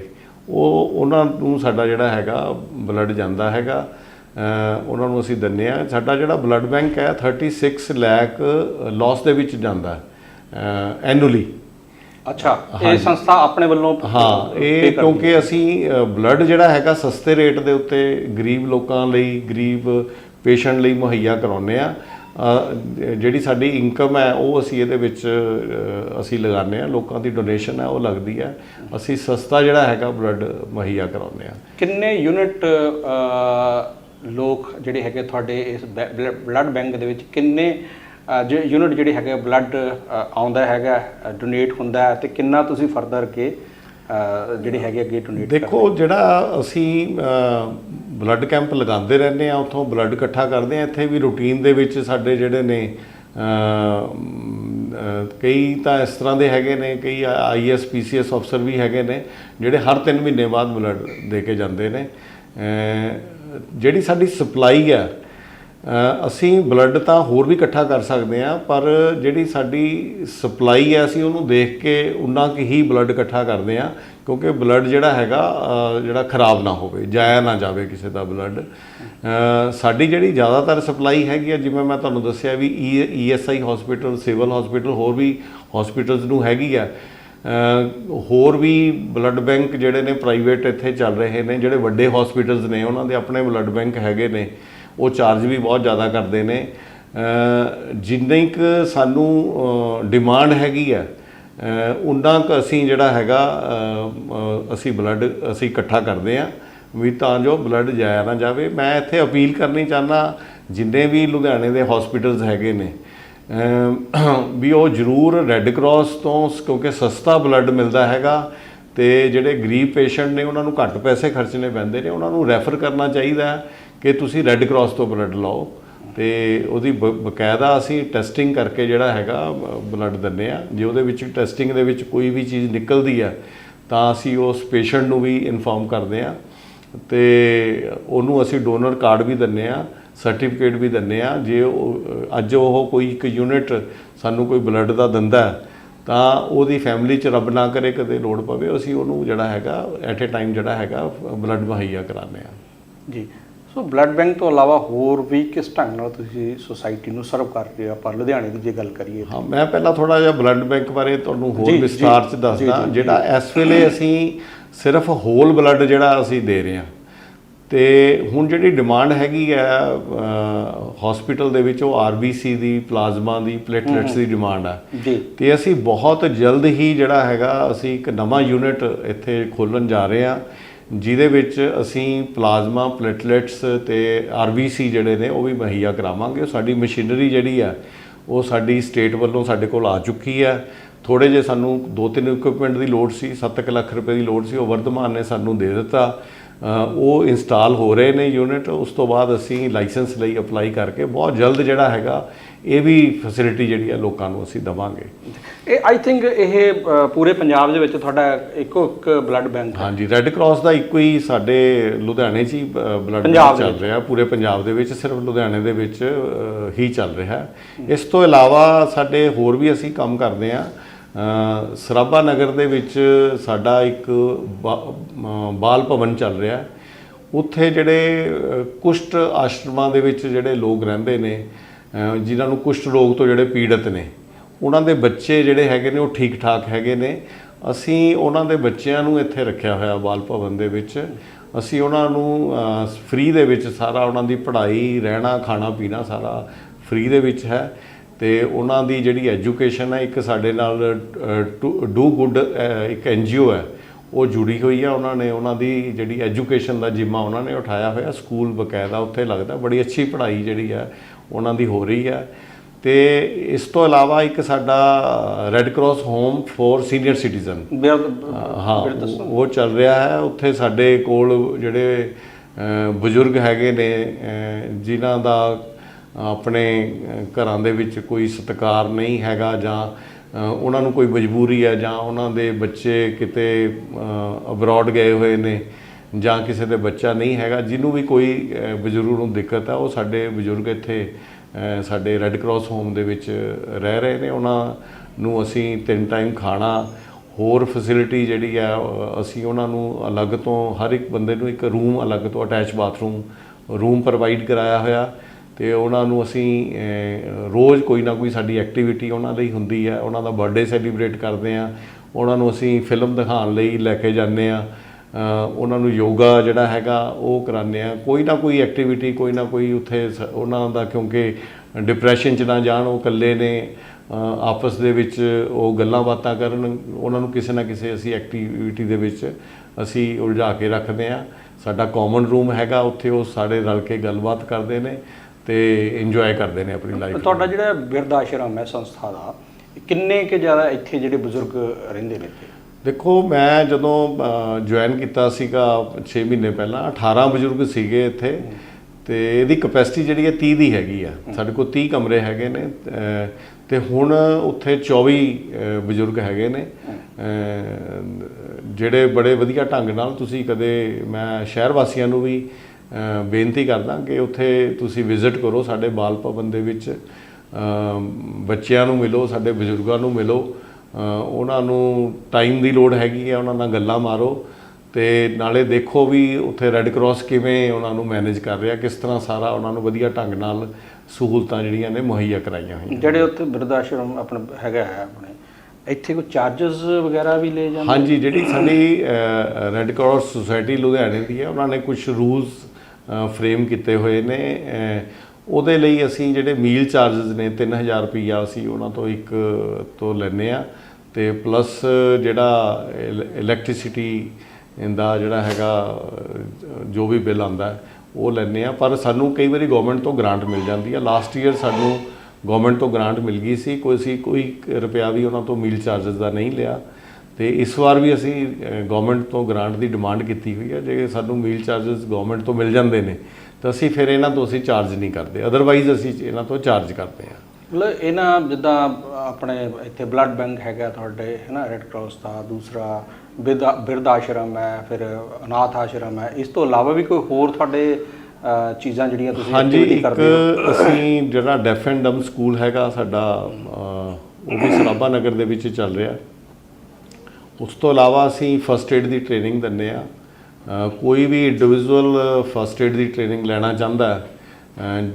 ਉਹ ਉਹਨਾਂ ਨੂੰ ਸਾਡਾ ਜਿਹੜਾ ਹੈਗਾ ਬਲੱਡ ਜਾਂਦਾ ਹੈਗਾ। ਉਹਨਾਂ ਨੂੰ ਅਸੀਂ ਦਿੰਨੇ ਆ ਸਾਡਾ ਜਿਹੜਾ ਬਲੱਡ ਬੈਂਕ ਹੈ 36 ਲੱਖ ਲਾਸ ਦੇ ਵਿੱਚ ਜਾਂਦਾ ਐਨੂਅਲੀ ਅੱਛਾ ਇਹ ਸੰਸਥਾ ਆਪਣੇ ਵੱਲੋਂ ਹਾਂ ਇਹ ਕਿਉਂਕਿ ਅਸੀਂ ਬਲੱਡ ਜਿਹੜਾ ਹੈਗਾ ਸਸਤੇ ਰੇਟ ਦੇ ਉੱਤੇ ਗਰੀਬ ਲੋਕਾਂ ਲਈ ਗਰੀਬ ਪੇਸ਼ੈਂਟ ਲਈ ਮੁਹੱਈਆ ਕਰਾਉਂਦੇ ਆ ਜਿਹੜੀ ਸਾਡੀ ਇਨਕਮ ਹੈ ਉਹ ਅਸੀਂ ਇਹਦੇ ਵਿੱਚ ਅਸੀਂ ਲਗਾਉਂਦੇ ਆ ਲੋਕਾਂ ਦੀ ਡੋਨੇਸ਼ਨ ਹੈ ਉਹ ਲੱਗਦੀ ਹੈ। ਅਸੀਂ ਸਸਤਾ ਜਿਹੜਾ ਹੈਗਾ ਬਲੱਡ ਮੁਹੱਈਆ ਕਰਾਉਂਦੇ ਆ ਕਿੰਨੇ ਯੂਨਿਟ ਲੋਕ ਜਿਹੜੇ ਹੈਗੇ ਤੁਹਾਡੇ ਇਸ ਬਲੱਡ ਬੈਂਕ ਦੇ ਵਿੱਚ ਕਿੰਨੇ ਜੇ ਯੂਨਿਟ ਜਿਹੜੇ ਹੈਗੇ ਬਲੱਡ ਆਉਂਦਾ ਹੈਗਾ ਡੋਨੇਟ ਹੁੰਦਾ ਹੈ ਤੇ ਕਿੰਨਾ ਤੁਸੀਂ ਫਰਦਰ ਕੇ ਜਿਹੜੇ ਹੈਗੇ ਅੱਗੇ ਡੋਨੇਟ ਦੇਖੋ ਜਿਹੜਾ ਅਸੀਂ ਬਲੱਡ ਕੈਂਪ ਲਗਾਉਂਦੇ ਰਹਿੰਦੇ ਆ ਉੱਥੋਂ ਬਲੱਡ ਇਕੱਠਾ ਕਰਦੇ ਆ ਇੱਥੇ ਵੀ ਰੂਟੀਨ ਦੇ ਵਿੱਚ ਸਾਡੇ ਜਿਹੜੇ ਨੇ ਕਈ ਤਾਂ ਇਸ ਤਰ੍ਹਾਂ ਦੇ ਹੈਗੇ ਨੇ ਕਈ ਆਈਐਸ ਪੀਸੀਐਸ ਅਫਸਰ ਵੀ ਹੈਗੇ ਨੇ ਜਿਹੜੇ ਹਰ 3 ਮਹੀਨੇ ਬਾਅਦ ਬਲੱਡ ਦੇ ਕੇ ਜਾਂਦੇ ਨੇ ਜਿਹੜੀ ਸਾਡੀ ਸਪਲਾਈ ਆ ਅਸੀਂ ਬਲੱਡ ਤਾਂ ਹੋਰ ਵੀ ਇਕੱਠਾ ਕਰ ਸਕਦੇ ਆ ਪਰ ਜਿਹੜੀ ਸਾਡੀ ਸਪਲਾਈ ਹੈ, ਅਸੀਂ ਉਹਨੂੰ ਦੇਖ ਕੇ ਉਨਾ ਕੁ ਹੀ ਬਲੱਡ ਇਕੱਠਾ ਕਰਦੇ ਆ ਕਿਉਂਕਿ ਬਲੱਡ ਜਿਹੜਾ ਹੈਗਾ ਜਿਹੜਾ ਖਰਾਬ ਨਾ ਹੋਵੇ, ਜਾਇਆ ਨਾ ਜਾਵੇ ਕਿਸੇ ਦਾ ਬਲੱਡ। ਸਾਡੀ ਜਿਹੜੀ ਜ਼ਿਆਦਾਤਰ ਸਪਲਾਈ ਹੈਗੀ ਆ ਜਿਵੇਂ ਮੈਂ ਤੁਹਾਨੂੰ ਦੱਸਿਆ ਵੀ ਈਐਸਆਈ ਹਸਪੀਟਲ ਸਿਵਲ ਹਸਪੀਟਲ ਹੋਰ ਵੀ ਹਸਪੀਟਲਸ ਨੂੰ ਹੈਗੀ ਆ ਹੋਰ ਵੀ ਬਲੱਡ ਬੈਂਕ ਜਿਹੜੇ ਨੇ ਪ੍ਰਾਈਵੇਟ ਇੱਥੇ ਚੱਲ ਰਹੇ ਨੇ ਜਿਹੜੇ ਵੱਡੇ ਹਸਪੀਟਲਸ ਨੇ ਉਹਨਾਂ ਦੇ ਆਪਣੇ ਬਲੱਡ ਬੈਂਕ ਹੈਗੇ ਨੇ ਉਹ ਚਾਰਜ ਵੀ ਬਹੁਤ ਜ਼ਿਆਦਾ ਕਰਦੇ ਨੇ। ਅ, ਜਿੰਨੀ ਕੁ ਸਾਨੂੰ ਡਿਮਾਂਡ ਹੈਗੀ ਆ ਅ, ਉਨਾ ਕੁ ਅਸੀਂ ਜਿਹੜਾ ਹੈਗਾ ਅਸੀਂ ਬਲੱਡ ਅਸੀਂ ਇਕੱਠਾ ਕਰਦੇ ਆ ਵੀ ਤਾਂ ਜੋ ਬਲੱਡ ਜਾਇਆ ਨਾ ਜਾਵੇ। ਮੈਂ ਇੱਥੇ ਅਪੀਲ ਕਰਨੀ ਚਾਹਨਾ ਜਿੰਨੇ ਵੀ ਲੁਧਿਆਣੇ ਦੇ ਹਸਪੀਟਲਸ ਹੈਗੇ ਨੇ ਵੀ ਉਹ ਜ਼ਰੂਰ ਰੈੱਡ ਕਰਾਸ ਤੋਂ ਕਿਉਂਕਿ ਸਸਤਾ ਬਲੱਡ ਮਿਲਦਾ ਹੈਗਾ ਤੇ ਜਿਹੜੇ ਗਰੀਬ ਪੇਸ਼ੈਂਟ ਨੇ, ਉਹਨਾਂ ਨੂੰ ਘੱਟ ਪੈਸੇ ਖਰਚਣੇ ਪੈਂਦੇ ਨੇ, ਉਹਨਾਂ ਨੂੰ ਰੈਫਰ ਕਰਨਾ ਚਾਹੀਦਾ ਕਿ ਤੁਸੀਂ ਰੈੱਡ ਕਰਾਸ ਤੋਂ ਬਲੱਡ ਲਓ। ਤੇ ਉਹਦੀ ਬ- ਬਕਾਇਦਾ ਅਸੀਂ ਟੈਸਟਿੰਗ ਕਰਕੇ ਜਿਹੜਾ ਹੈਗਾ ਬਲੱਡ ਦਿੰਦੇ ਆ ਜੇ ਉਹਦੇ ਵਿੱਚ ਟੈਸਟਿੰਗ ਦੇ ਵਿੱਚ ਕੋਈ ਵੀ ਚੀਜ਼ ਨਿਕਲਦੀ ਹੈ, ਤਾਂ ਅਸੀਂ ਉਸ ਪੇਸ਼ੈਂਟ ਨੂੰ ਵੀ ਇਨਫੋਰਮ ਕਰਦੇ ਆ ਤੇ ਉਹਨੂੰ ਅਸੀਂ ਡੋਨਰ ਕਾਰਡ ਵੀ ਦਿੰਨੇ ਆ ਸਰਟੀਫਿਕੇਟ ਵੀ ਦਿੰਨੇ ਆ। ਜੇ ਉਹ ਅੱਜ ਉਹ ਕੋਈ ਇੱਕ ਯੂਨਿਟ ਸਾਨੂੰ ਕੋਈ ਬਲੱਡ ਦਾ ਦਿੰਦਾ ਤਾਂ ਉਹਦੀ ਫੈਮਿਲੀ 'ਚ ਰੱਬ ਨਾ ਕਰੇ ਕਦੇ ਲੋੜ ਪਵੇ ਅਸੀਂ ਉਹਨੂੰ ਜਿਹੜਾ ਹੈਗਾ ਐਟ ਅ ਟਾਈਮ ਜਿਹੜਾ ਹੈਗਾ ਬਲੱਡ ਮੁਹੱਈਆ ਕਰਾਉਂਦੇ ਆ ਜੀ। ਸੋ ਬਲੱਡ ਬੈਂਕ ਤੋਂ ਇਲਾਵਾ ਹੋਰ ਵੀ ਕਿਸ ਢੰਗ ਨਾਲ ਤੁਸੀਂ ਸੁਸਾਇਟੀ ਨੂੰ ਸਰਵ ਕਰ ਰਹੇ ਹੋ? ਆਪਾਂ ਲੁਧਿਆਣੇ ਦੀ ਜੇ ਗੱਲ ਕਰੀਏ ਹਾਂ ਮੈਂ ਪਹਿਲਾਂ ਥੋੜਾ ਜਿਹਾ ਬਲੱਡ ਬੈਂਕ ਬਾਰੇ ਤੁਹਾਨੂੰ ਹੋਰ ਵਿਸਤਾਰ ਚ ਦੱਸਦਾ। ਜਿਹੜਾ ਇਸ ਵੇਲੇ ਅਸੀਂ ਸਿਰਫ ਹੋਲ ਬਲੱਡ ਜਿਹੜਾ ਅਸੀਂ ਦੇ ਰਹੇ ਹਾਂ। ਤੇ ਹੁਣ ਜਿਹੜੀ ਡਿਮਾਂਡ ਹੈਗੀ ਹੈ ਹਸਪੀਟਲ ਦੇ ਵਿੱਚ ਉਹ ਆਰਬੀਸੀ ਦੀ ਪਲਾਜ਼ਮਾ ਦੀ ਪਲੇਟਲੈਟਸ ਦੀ ਡਿਮਾਂਡ ਆ। ਤੇ ਅਸੀਂ ਬਹੁਤ ਜਲਦ ਹੀ ਜਿਹੜਾ ਹੈਗਾ ਅਸੀਂ ਇੱਕ ਨਵਾਂ ਯੂਨਿਟ ਇੱਥੇ ਖੋਲਣ ਜਾ ਰਹੇ ਹਾਂ ਜਿਹਦੇ ਵਿੱਚ ਅਸੀਂ ਪਲਾਜ਼ਮਾ ਪਲੇਟਲੈਟਸ ਤੇ ਆਰਬੀਸੀ ਜਿਹੜੇ ਨੇ ਉਹ ਵੀ ਮੁਹੱਈਆ ਕਰਾਵਾਂਗੇ। ਸਾਡੀ ਮਸ਼ੀਨਰੀ ਜਿਹੜੀ ਆ ਉਹ ਸਾਡੀ ਸਟੇਟ ਵੱਲੋਂ ਸਾਡੇ ਕੋਲ ਆ ਚੁੱਕੀ ਹੈ ਥੋੜੇ ਜੇ ਸਾਨੂੰ ਦੋ ਤਿੰਨ ਇਕਵਿਪਮੈਂਟ ਦੀ ਲੋੜ ਸੀ 7 ਲੱਖ ਰੁਪਏ ਦੀ ਲੋੜ ਸੀ ਉਹ ਵਰਧਮਾਨ ਨੇ ਸਾਨੂੰ ਦੇ ਦਿੱਤਾ। ਉਹ ਇੰਸਟਾਲ ਹੋ ਰਹੇ ਨੇ ਯੂਨਿਟ ਉਸ ਤੋਂ ਬਾਅਦ ਅਸੀਂ ਲਾਇਸੈਂਸ ਲਈ ਅਪਲਾਈ ਕਰਕੇ ਬਹੁਤ ਜਲਦ ਜਿਹੜਾ ਹੈਗਾ ਇਹ ਵੀ ਫੈਸਿਲਿਟੀ ਜਿਹੜੀ ਹੈ ਲੋਕਾਂ ਨੂੰ ਅਸੀਂ ਦਵਾਂਗੇ। ਇਹ ਆਈ ਥਿੰਕ ਇਹ ਪੂਰੇ ਪੰਜਾਬ ਦੇ ਵਿੱਚ ਤੁਹਾਡਾ ਇੱਕੋ ਇੱਕ ਬਲੱਡ ਬੈਂਕ ਹੈ। ਹਾਂਜੀ ਰੈੱਡ ਕਰਾਸ ਦਾ ਇੱਕੋ ਹੀ ਸਾਡੇ ਲੁਧਿਆਣੇ 'ਚ ਹੀ ਬਲੱਡ ਦੇ ਚੱਲ ਰਿਹਾ ਪੂਰੇ ਪੰਜਾਬ ਦੇ ਵਿੱਚ ਸਿਰਫ ਲੁਧਿਆਣੇ ਦੇ ਵਿੱਚ ਹੀ ਚੱਲ ਰਿਹਾ। ਇਸ ਤੋਂ ਇਲਾਵਾ ਸਾਡੇ ਹੋਰ ਵੀ ਅਸੀਂ ਕੰਮ ਕਰਦੇ ਹਾਂ। ਅ, ਸਰਾਭਾ ਨਗਰ ਦੇ ਵਿੱਚ ਸਾਡਾ ਇੱਕ ਬਾ- ਬਾਲ ਭਵਨ ਚੱਲ ਰਿਹਾ ਉੱਥੇ ਜਿਹੜੇ ਕੁਸ਼ਟ ਆਸ਼ਰਮਾਂ ਦੇ ਵਿੱਚ ਜਿਹੜੇ ਲੋਕ ਰਹਿੰਦੇ ਨੇ ਜਿਨ੍ਹਾਂ ਨੂੰ ਕੁਸ਼ਟ ਰੋਗ ਤੋਂ ਜਿਹੜੇ ਪੀੜਤ ਨੇ, ਉਹਨਾਂ ਦੇ ਬੱਚੇ ਜਿਹੜੇ ਹੈਗੇ ਨੇ ਉਹ ਠੀਕ ਠਾਕ ਹੈਗੇ ਨੇ। ਅਸੀਂ ਉਹਨਾਂ ਦੇ ਬੱਚਿਆਂ ਨੂੰ ਇੱਥੇ ਰੱਖਿਆ ਹੋਇਆ ਬਾਲ ਭਵਨ ਦੇ ਵਿੱਚ। ਅਸੀਂ ਉਹਨਾਂ ਨੂੰ ਫ੍ਰੀ ਦੇ ਵਿੱਚ ਸਾਰਾ ਉਹਨਾਂ ਦੀ ਪੜ੍ਹਾਈ, ਰਹਿਣਾ ਖਾਣਾ ਪੀਣਾ ਸਾਰਾ ਫ੍ਰੀ ਦੇ ਵਿੱਚ ਹੈ। ਤੇ ਉਹਨਾਂ ਦੀ ਜਿਹੜੀ ਐਜੂਕੇਸ਼ਨ ਹੈ ਇੱਕ ਸਾਡੇ ਨਾਲ ਡੂ ਗੁੱਡ ਇੱਕ ਐਨਜੀਓ ਹੈ ਉਹ ਜੁੜੀ ਹੋਈ ਹੈ ਉਹਨਾਂ ਨੇ ਉਹਨਾਂ ਦੀ ਜਿਹੜੀ ਐਜੂਕੇਸ਼ਨ ਦਾ ਜਿੰਮਾ ਉਹਨਾਂ ਨੇ ਉਠਾਇਆ ਹੋਇਆ ਸਕੂਲ ਬਕਾਇਦਾ ਉੱਥੇ ਲੱਗਦਾ ਬੜੀ ਅੱਛੀ ਪੜ੍ਹਾਈ ਜਿਹੜੀ ਹੈ ਉਹਨਾਂ ਦੀ ਹੋ ਰਹੀ ਹੈ। ਤੇ ਇਸ ਤੋਂ ਇਲਾਵਾ ਇੱਕ ਸਾਡਾ Red Cross home for senior citizen. ਹਾਂ ਉਹ- ਚੱਲ ਰਿਹਾ ਹੈ ਉੱਥੇ ਸਾਡੇ ਕੋਲ ਜਿਹੜੇ ਬਜ਼ੁਰਗ ਹੈਗੇ ਨੇ ਜਿਨ੍ਹਾਂ ਦਾ ਆਪਣੇ ਘਰਾਂ ਦੇ ਵਿੱਚ ਕੋਈ ਸਤਕਾਰ ਨਹੀਂ ਹੈਗਾ ਜਾਂ ਉਹਨਾਂ ਨੂੰ ਕੋਈ ਮਜਬੂਰੀ ਹੈ ਜਾਂ ਉਹਨਾਂ ਦੇ ਬੱਚੇ ਕਿਤੇ ਅਬਰੋਡ ਗਏ ਹੋਏ ਨੇ ਜਾਂ ਕਿਸੇ ਦੇ ਬੱਚਾ ਨਹੀਂ ਹੈਗਾ, ਜਿਹਨੂੰ ਵੀ ਕੋਈ ਬਜ਼ੁਰਗ ਨੂੰ ਦਿੱਕਤ ਆ ਉਹ ਸਾਡੇ ਬਜ਼ੁਰਗ ਇੱਥੇ ਸਾਡੇ ਰੈੱਡ ਕਰਾਸ ਹੋਮ ਦੇ ਵਿੱਚ ਰਹਿ ਰਹੇ ਨੇ। ਉਹਨਾਂ ਨੂੰ ਅਸੀਂ ਤਿੰਨ ਟਾਈਮ ਖਾਣਾ, ਹੋਰ ਫੈਸਿਲਿਟੀ ਜਿਹੜੀ ਆ ਅਸੀਂ ਉਹਨਾਂ ਨੂੰ ਅਲੱਗ ਤੋਂ ਹਰ ਇੱਕ ਬੰਦੇ ਨੂੰ ਇੱਕ ਰੂਮ ਅਲੱਗ ਤੋਂ ਅਟੈਚ ਬਾਥਰੂਮ ਰੂਮ ਪ੍ਰੋਵਾਈਡ ਕਰਾਇਆ ਹੋਇਆ। ਤੇ ਉਹਨਾਂ ਨੂੰ ਅਸੀਂ ਰੋਜ਼ ਕੋਈ ਨਾ ਕੋਈ ਸਾਡੀ ਐਕਟੀਵਿਟੀ ਉਹਨਾਂ ਲਈ ਹੁੰਦੀ ਹੈ ਉਹਨਾਂ ਦਾ ਬਰਥਡੇ ਸੈਲੀਬ੍ਰੇਟ ਕਰਦੇ ਆ, ਉਹਨਾਂ ਨੂੰ ਅਸੀਂ ਫਿਲਮ ਦਿਖਾਉਣ ਲਈ ਲੈ ਕੇ ਜਾਂਦੇ ਆ ਉਹਨਾਂ ਨੂੰ ਯੋਗਾ ਜਿਹੜਾ ਹੈਗਾ ਉਹ ਕਰਾਉਂਦੇ ਆ, ਕੋਈ ਨਾ ਕੋਈ ਐਕਟੀਵਿਟੀ ਕੋਈ ਨਾ ਕੋਈ ਉੱਥੇ ਸ- ਉਹਨਾਂ ਦਾ ਕਿਉਂਕਿ ਡਿਪਰੈਸ਼ਨ ਚ ਨਾ ਜਾਣ, ਉਹ ਇਕੱਲੇ ਨੇ ਆਪਸ ਦੇ ਵਿੱਚ ਉਹ ਗੱਲਾਂ ਬਾਤਾਂ ਕਰਨ, ਉਹਨਾਂ ਨੂੰ ਕਿਸੇ ਨਾ ਕਿਸੇ ਅਸੀਂ ਐਕਟੀਵਿਟੀ ਦੇ ਵਿੱਚ ਅਸੀਂ ਉਲਝਾ ਕੇ ਰੱਖਦੇ ਆ। ਸਾਡਾ ਕਾਮਨ ਰੂਮ ਹੈਗਾ, ਉੱਥੇ ਉਹ ਸਾਰੇ ਰਲ ਕੇ ਗੱਲਬਾਤ ਕਰਦੇ ਨੇ। ਤੇ ਇੰਜੋਏ ਕਰਦੇ ਨੇ ਆਪਣੀ ਲਾਈਫ ਤੁਹਾਡਾ ਜਿਹੜਾ ਬਿਰਧ ਆਸ਼ਰਮ ਹੈ ਸੰਸਥਾ ਦਾ ਕਿੰਨੇ ਕਿ ਜ਼ਿਆਦਾ ਇੱਥੇ ਜਿਹੜੇ ਬਜ਼ੁਰਗ ਰਹਿੰਦੇ ਨੇ ਇੱਥੇ? ਦੇਖੋ ਮੈਂ ਜਦੋਂ ਜੁਆਇਨ ਕੀਤਾ ਸੀਗਾ 6 ਮਹੀਨੇ ਪਹਿਲਾਂ 18 ਬਜ਼ੁਰਗ ਸੀਗੇ ਇੱਥੇ ਤੇ ਇਹਦੀ ਕਪੈਸਿਟੀ ਜਿਹੜੀ ਹੈ 30 ਦੀ ਹੈਗੀ ਆ। ਸਾਡੇ ਕੋਲ 30 ਕਮਰੇ ਹੈਗੇ ਨੇ ਤੇ ਹੁਣ ਉੱਥੇ 24 ਅਹ, ਬਜ਼ੁਰਗ ਹੈਗੇ ਨੇ। ਜਿਹੜੇ ਬੜੇ ਵਧੀਆ ਢੰਗ ਨਾਲ ਤੁਸੀਂ ਕਦੇ ਮੈਂ ਸ਼ਹਿਰ ਵਾਸੀਆਂ ਨੂੰ ਵੀ ਬੇਨਤੀ ਕਰਦਾ ਕਿ ਉੱਥੇ ਤੁਸੀਂ ਵਿਜ਼ਿਟ ਕਰੋ ਸਾਡੇ ਬਾਲ ਭਵਨ ਦੇ ਵਿੱਚ ਬੱਚਿਆਂ ਨੂੰ ਮਿਲੋ ਸਾਡੇ ਬਜ਼ੁਰਗਾਂ ਨੂੰ ਮਿਲੋ। ਉਹਨਾਂ ਨੂੰ ਟਾਈਮ ਦੀ ਲੋੜ ਹੈਗੀ ਹੈ ਉਹਨਾਂ ਨਾਲ ਗੱਲਾਂ ਮਾਰੋ ਤੇ ਨਾਲੇ ਦੇਖੋ ਵੀ ਉੱਥੇ ਰੈੱਡ ਕਰਾਸ ਕਿਵੇਂ ਉਹਨਾਂ ਨੂੰ ਮੈਨੇਜ ਕਰ ਰਿਹਾ ਕਿਸ ਤਰ੍ਹਾਂ ਸਾਰਾ ਉਹਨਾਂ ਨੂੰ ਵਧੀਆ ਢੰਗ ਨਾਲ ਸਹੂਲਤਾਂ ਜਿਹੜੀਆਂ ਨੇ ਮੁਹੱਈਆ ਕਰਾਈਆਂ ਹੋਈਆਂ ਜਿਹੜੇ ਉੱਥੇ ਬਿਰਧ ਆਸ਼ਰਮ ਆਪਣਾ ਹੈਗਾ ਹੈ ਆਪਣੇ ਇੱਥੇ ਕੋਈ ਚਾਰजेस ਵਗੈਰਾ ਵੀ ਲਏ ਜਾਂਦੇ ਹਾਂਜੀ ਜਿਹੜੀ ਸਾਡੀ ਰੈੱਡ ਕਰਾਸ ਸੁਸਾਇਟੀ ਲੁਧਿਆਣੇ ਦੀ ਹੈ ਉਹਨਾਂ ਨੇ ਕੁਝ ਰੂਲਸ ਫਰੇਮ ਕੀਤੇ ਹੋਏ ਨੇ ਉਹਦੇ ਲਈ ਅਸੀਂ ਜਿਹੜੇ ਮੀਲ ਚਾਰजेस ਨੇ 3000 ਰੁਪਈਆ ਅਸੀਂ ਉਹਨਾਂ ਤੋਂ ਇੱਕ ਤੋਂ ਲੈਨੇ ਆ ਤੇ ਪਲੱਸ ਜਿਹੜਾ ਇਲੈਕਟ੍ਰਿਸਿਟੀ ਦਾ ਜਿਹੜਾ ਹੈਗਾ ਜੋ ਵੀ ਬਿੱਲ ਆਂਦਾ ਉਹ ਲੈਨੇ ਆ ਪਰ ਸਾਨੂੰ ਕਈ ਵਾਰੀ ਗਵਰਨਮੈਂਟ ਤੋਂ ਗ੍ਰਾਂਟ ਮਿਲ ਜਾਂਦੀ ਆ। ਲਾਸਟ ਈਅਰ ਸਾਨੂੰ ਗਵਰਨਮੈਂਟ ਤੋਂ ਗ੍ਰਾਂਟ ਮਿਲ ਗਈ ਸੀ। ਕੋਈ ਸੀ ਕੋਈ ਰੁਪਿਆ ਵੀ ਉਹਨਾਂ ਤੋਂ ਮੀਲ ਚਾਰजेस ਦਾ ਨਹੀਂ ਲਿਆ। ਤੇ ਇਸ ਵਾਰ ਵੀ ਅਸੀਂ ਗਵਰਨਮੈਂਟ ਤੋਂ ਗ੍ਰਾਂਟ ਦੀ ਡਿਮਾਂਡ ਕੀਤੀ ਹੋਈ ਹੈ। ਜੇ ਸਾਨੂੰ ਮੀਲ ਚਾਰजेस ਗਵਰਨਮੈਂਟ ਤੋਂ ਮਿਲ ਜਾਂਦੇ ਨੇ ਤਾਂ ਅਸੀਂ ਫਿਰ ਇਹਨਾਂ ਤੋਂ ਅਸੀਂ ਚਾਰਜ ਨਹੀਂ ਕਰਦੇ। ਅਦਰਵਾਈਜ਼ ਅਸੀਂ ਇਹਨਾਂ ਤੋਂ ਚਾਰਜ ਕਰਦੇ ਹਾਂ। ਮਤਲਬ ਇਹਨਾਂ ਜਿੱਦਾਂ ਆਪਣੇ ਇੱਥੇ ਬਲੱਡ ਬੈਂਕ ਹੈਗਾ ਤੁਹਾਡੇ ਹੈ ਨਾ ਰੈੱਡ ਕਰਾਸ ਦਾ ਦੂਸਰਾ ਬਿਰਧ ਆਸ਼ਰਮ ਹੈ ਫਿਰ ਅਨਾਥ ਆਸ਼ਰਮ ਹੈ। ਇਸ ਤੋਂ ਇਲਾਵਾ ਵੀ ਕੋਈ ਹੋਰ ਤੁਹਾਡੇ ਚੀਜ਼ਾਂ ਜਿਹੜੀਆਂ ਤੁਸੀਂ ਇੱਕ ਕਰਦੇ ਹੋ? ਅਸੀਂ ਜਿਹੜਾ ਡੈਫ ਐਂਡ ਡਮ ਸਕੂਲ ਹੈਗਾ ਸਾਡਾ ਉਹ ਵੀ ਸਰਾਭਾ ਨਗਰ ਦੇ ਵਿੱਚ ਚੱਲ ਰਿਹਾ। ਉਸ ਤੋਂ ਇਲਾਵਾ ਅਸੀਂ ਫਸਟ ਏਡ ਦੀ ਟ੍ਰੇਨਿੰਗ ਦਿੰਦੇ ਆ ਕੋਈ ਵੀ ਇੰਡੀਵਿਜੂਅਲ ਫਸਟ ਏਡ ਦੀ ਟ੍ਰੇਨਿੰਗ ਲੈਣਾ ਚਾਹੁੰਦਾ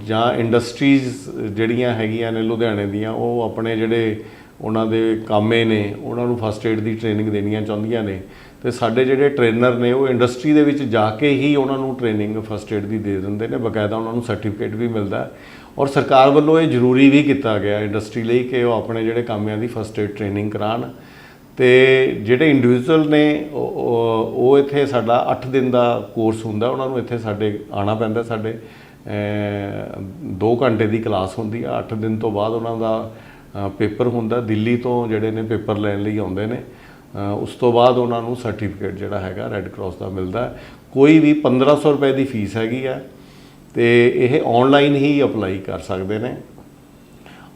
ਜਾਂ ਇੰਡਸਟਰੀਜ਼ ਜਿਹੜੀਆਂ ਹੈਗੀਆਂ ਨੇ ਲੁਧਿਆਣੇ ਦੀਆਂ, ਉਹ ਆਪਣੇ ਜਿਹੜੇ ਉਹਨਾਂ ਦੇ ਕਾਮੇ ਨੇ, ਉਹਨਾਂ ਨੂੰ ਫਸਟ ਏਡ ਦੀ ਟ੍ਰੇਨਿੰਗ ਦੇਣੀਆਂ ਚਾਹੁੰਦੀਆਂ ਨੇ। ਤੇ ਸਾਡੇ ਜਿਹੜੇ ਟ੍ਰੇਨਰ ਨੇ, ਉਹ ਇੰਡਸਟਰੀ ਦੇ ਵਿੱਚ ਜਾ ਕੇ ਹੀ ਉਹਨਾਂ ਨੂੰ ਟ੍ਰੇਨਿੰਗ ਫਸਟ ਏਡ ਦੀ ਦੇ ਦਿੰਦੇ ਨੇ, ਬਕਾਇਦਾ ਉਹਨਾਂ ਨੂੰ ਸਰਟੀਫਿਕੇਟ ਵੀ ਮਿਲਦਾ ਔਰ ਸਰਕਾਰ ਵੱਲੋਂ ਇਹ ਜ਼ਰੂਰੀ ਵੀ ਕੀਤਾ ਗਿਆ ਇੰਡਸਟਰੀ ਲਈ ਕਿ ਉਹ ਆਪਣੇ ਜਿਹੜੇ ਕਾਮਿਆਂ ਦੀ ਫਸਟ ਏਡ ਟ੍ਰੇਨਿੰਗ ਕਰਾਉਣ। ਤੇ ਜਿਹੜੇ ਇੰਡੀਵਿਜੂਅਲ ਨੇ, ਉਹ- ਇੱਥੇ ਸਾਡਾ 8 ਦਿਨ ਦਾ ਕੋਰਸ ਹੁੰਦਾ, ਉਹਨਾਂ ਨੂੰ ਇੱਥੇ ਸਾਡੇ ਆਣਾ ਪੈਂਦਾ, ਸਾਡੇ 2 ਘੰਟੇ ਦੀ ਕਲਾਸ ਹੁੰਦੀ ਆ। 8 ਦਿਨ ਤੋਂ ਬਾਅਦ ਉਹਨਾਂ ਦਾ ਪੇਪਰ ਹੁੰਦਾ। ਦਿੱਲੀ ਤੋਂ ਜਿਹੜੇ ਨੇ ਪੇਪਰ ਲੈਣ ਲਈ ਆਉਂਦੇ ਨੇ ਉਸ ਤੋਂ ਬਾਅਦ ਉਹਨਾਂ ਨੂੰ ਸਰਟੀਫਿਕੇਟ ਜਿਹੜਾ ਹੈਗਾ ਰੈੱਡ ਕਰਾਸ ਦਾ ਮਿਲਦਾ। ਕੋਈ ਵੀ 1500 ਰੁਪਏ ਦੀ ਫੀਸ ਹੈਗੀ ਆ, ਤੇ ਇਹ ਆਨਲਾਈਨ ਹੀ ਅਪਲਾਈ ਕਰ ਸਕਦੇ ਨੇ।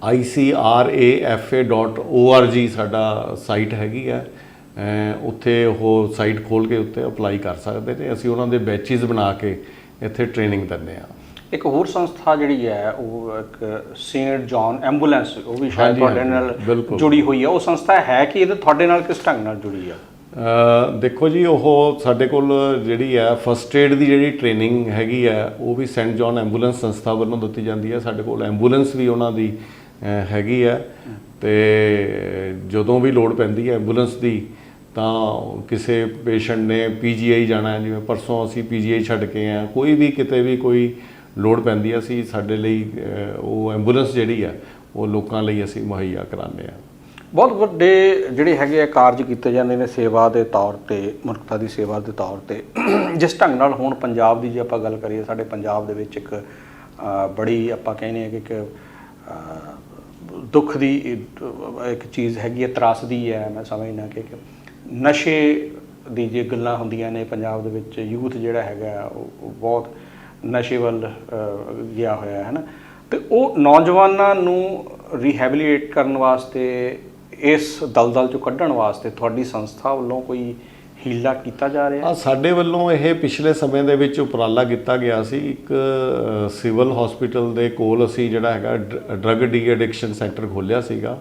icrafa.org ਸਾਡਾ ਸਾਈਟ ਹੈਗੀ ਹੈ ਉੱਥੇ ਉਹ ਸਾਈਟ ਖੋਲ ਕੇ ਉੱਤੇ ਅਪਲਾਈ ਕਰ ਸਕਦੇ ਨੇ। ਅਸੀਂ ਉਹਨਾਂ ਦੇ ਬੈਚਿਸ ਬਣਾ ਕੇ ਇੱਥੇ ਟ੍ਰੇਨਿੰਗ ਦਿੰਦੇ ਆ ਇੱਕ ਹੋਰ ਸੰਸਥਾ ਜਿਹੜੀ ਹੈ ਉਹ ਇੱਕ ਸੇਂਟ ਜੌਨ ਐਂਬੂਲੈਂਸ ਉਹ ਵੀ ਸ਼ਾਇਦ ਤੁਹਾਡੇ ਨਾਲ। ਜੁੜੀ ਹੋਈ ਹੈ। ਉਹ ਸੰਸਥਾ ਹੈ ਕਿ ਇਹ ਤੁਹਾਡੇ ਨਾਲ ਕਿਸ ਢੰਗ ਨਾਲ ਜੁੜੀ ਹੈ? ਅ, ਦੇਖੋ ਜੀ ਉਹ ਸਾਡੇ ਕੋਲ ਜਿਹੜੀ ਹੈ ਫਸਟ ਏਡ ਦੀ ਜਿਹੜੀ ਟ੍ਰੇਨਿੰਗ ਹੈਗੀ ਹੈ ਉਹ ਵੀ ਸੈਂਟ ਜੌਨ ਐਂਬੂਲੈਂਸ ਸੰਸਥਾ ਵੱਲੋਂ ਦਿੱਤੀ ਜਾਂਦੀ ਹੈ। ਸਾਡੇ ਕੋਲ ਐਂਬੂਲੈਂਸ ਵੀ ਉਹਨਾਂ ਦੀ ਹੈਗੀ ਹੈ ਤੇ ਜਦੋਂ ਵੀ ਲੋੜ ਪੈਂਦੀ ਹੈ ਐਂਬੂਲੈਂਸ ਦੀ, ਤਾਂ ਕਿਸੇ ਪੇਸ਼ੈਂਟ ਨੇ ਪੀਜੀਆਈ ਜਾਣਾ ਹੈ। ਜਿਵੇਂ ਪਰਸੋਂ ਅਸੀਂ ਪੀਜੀਆਈ ਛੱਡ ਕੇ ਆ ਕੋਈ ਵੀ ਕਿਤੇ ਵੀ ਕੋਈ ਲੋੜ ਪੈਂਦੀ ਹੈ, ਅਸੀਂ ਸਾਡੇ ਲਈ ਉਹ ਐਂਬੂਲੈਂਸ ਜਿਹੜੀ ਹੈ ਉਹ ਲੋਕਾਂ ਲਈ ਅਸੀਂ ਮੁਹੱਈਆ ਕਰਾਉਂਦੇ ਆ ਬਹੁਤ ਵੱਡੇ ਜਿਹੜੇ ਹੈਗੇ ਆ ਕਾਰਜ ਕੀਤੇ ਜਾਂਦੇ ਨੇ ਸੇਵਾ ਦੇ ਤੌਰ ਤੇ, ਮਨੁੱਖਤਾ ਦੀ ਸੇਵਾ ਦੇ ਤੌਰ ਤੇ। ਜਿਸ ਢੰਗ ਨਾਲ ਹੁਣ ਪੰਜਾਬ ਦੀ ਜੇ ਆਪਾਂ ਗੱਲ ਕਰੀਏ, ਸਾਡੇ ਪੰਜਾਬ ਦੇ ਵਿੱਚ ਇੱਕ ਬੜੀ ਆਪਾਂ ਕਹਿੰਦੇ ਆ ਕਿ ਇੱਕ ਦੁੱਖ ਦੀ ਇੱਕ ਚੀਜ਼ ਹੈਗੀ ਹੈ ਤਰਾਸਦੀ ਹੈ, ਮੈਂ ਸਮਝਦਾ ਕਿ ਨਸ਼ੇ ਦੀ ਜੇ ਗੱਲਾਂ ਹੁੰਦੀਆਂ ਨੇ ਪੰਜਾਬ ਦੇ ਵਿੱਚ, ਯੂਥ ਜਿਹੜਾ ਹੈਗਾ, ਉਹ ਬਹੁਤ ਨਸ਼ੇ ਵੱਲ ਗਿਆ ਹੋਇਆ ਹੈ ਨਾ ਤੇ ਉਹ ਨੌਜਵਾਨਾਂ ਨੂੰ ਰੀਹੈਬਿਲਿਟੇਟ ਕਰਨ ਵਾਸਤੇ, ਇਸ ਦਲਦਲ ਚੋਂ ਕੱਢਣ ਵਾਸਤੇ ਤੁਹਾਡੀ ਸੰਸਥਾ ਵੱਲੋਂ ਕੋਈ ਹੀਲਾ ਕੀਤਾ ਜਾ ਰਿਹਾ ਆ ਸਾਡੇ ਵੱਲੋਂ ਇਹ ਪਿਛਲੇ ਸਮੇਂ ਦੇ ਵਿੱਚ ਉਪਰਾਲਾ ਕੀਤਾ ਗਿਆ ਸੀ। ਇੱਕ ਸਿਵਲ ਹਸਪੀਟਲ ਦੇ ਕੋਲ ਅਸੀਂ ਜਿਹੜਾ ਹੈਗਾ ਡਰੱਗ ਡੀ ਐਡਿਕਸ਼ਨ ਸੈਂਟਰ ਖੋਲ੍ਹਿਆ ਸੀਗਾ।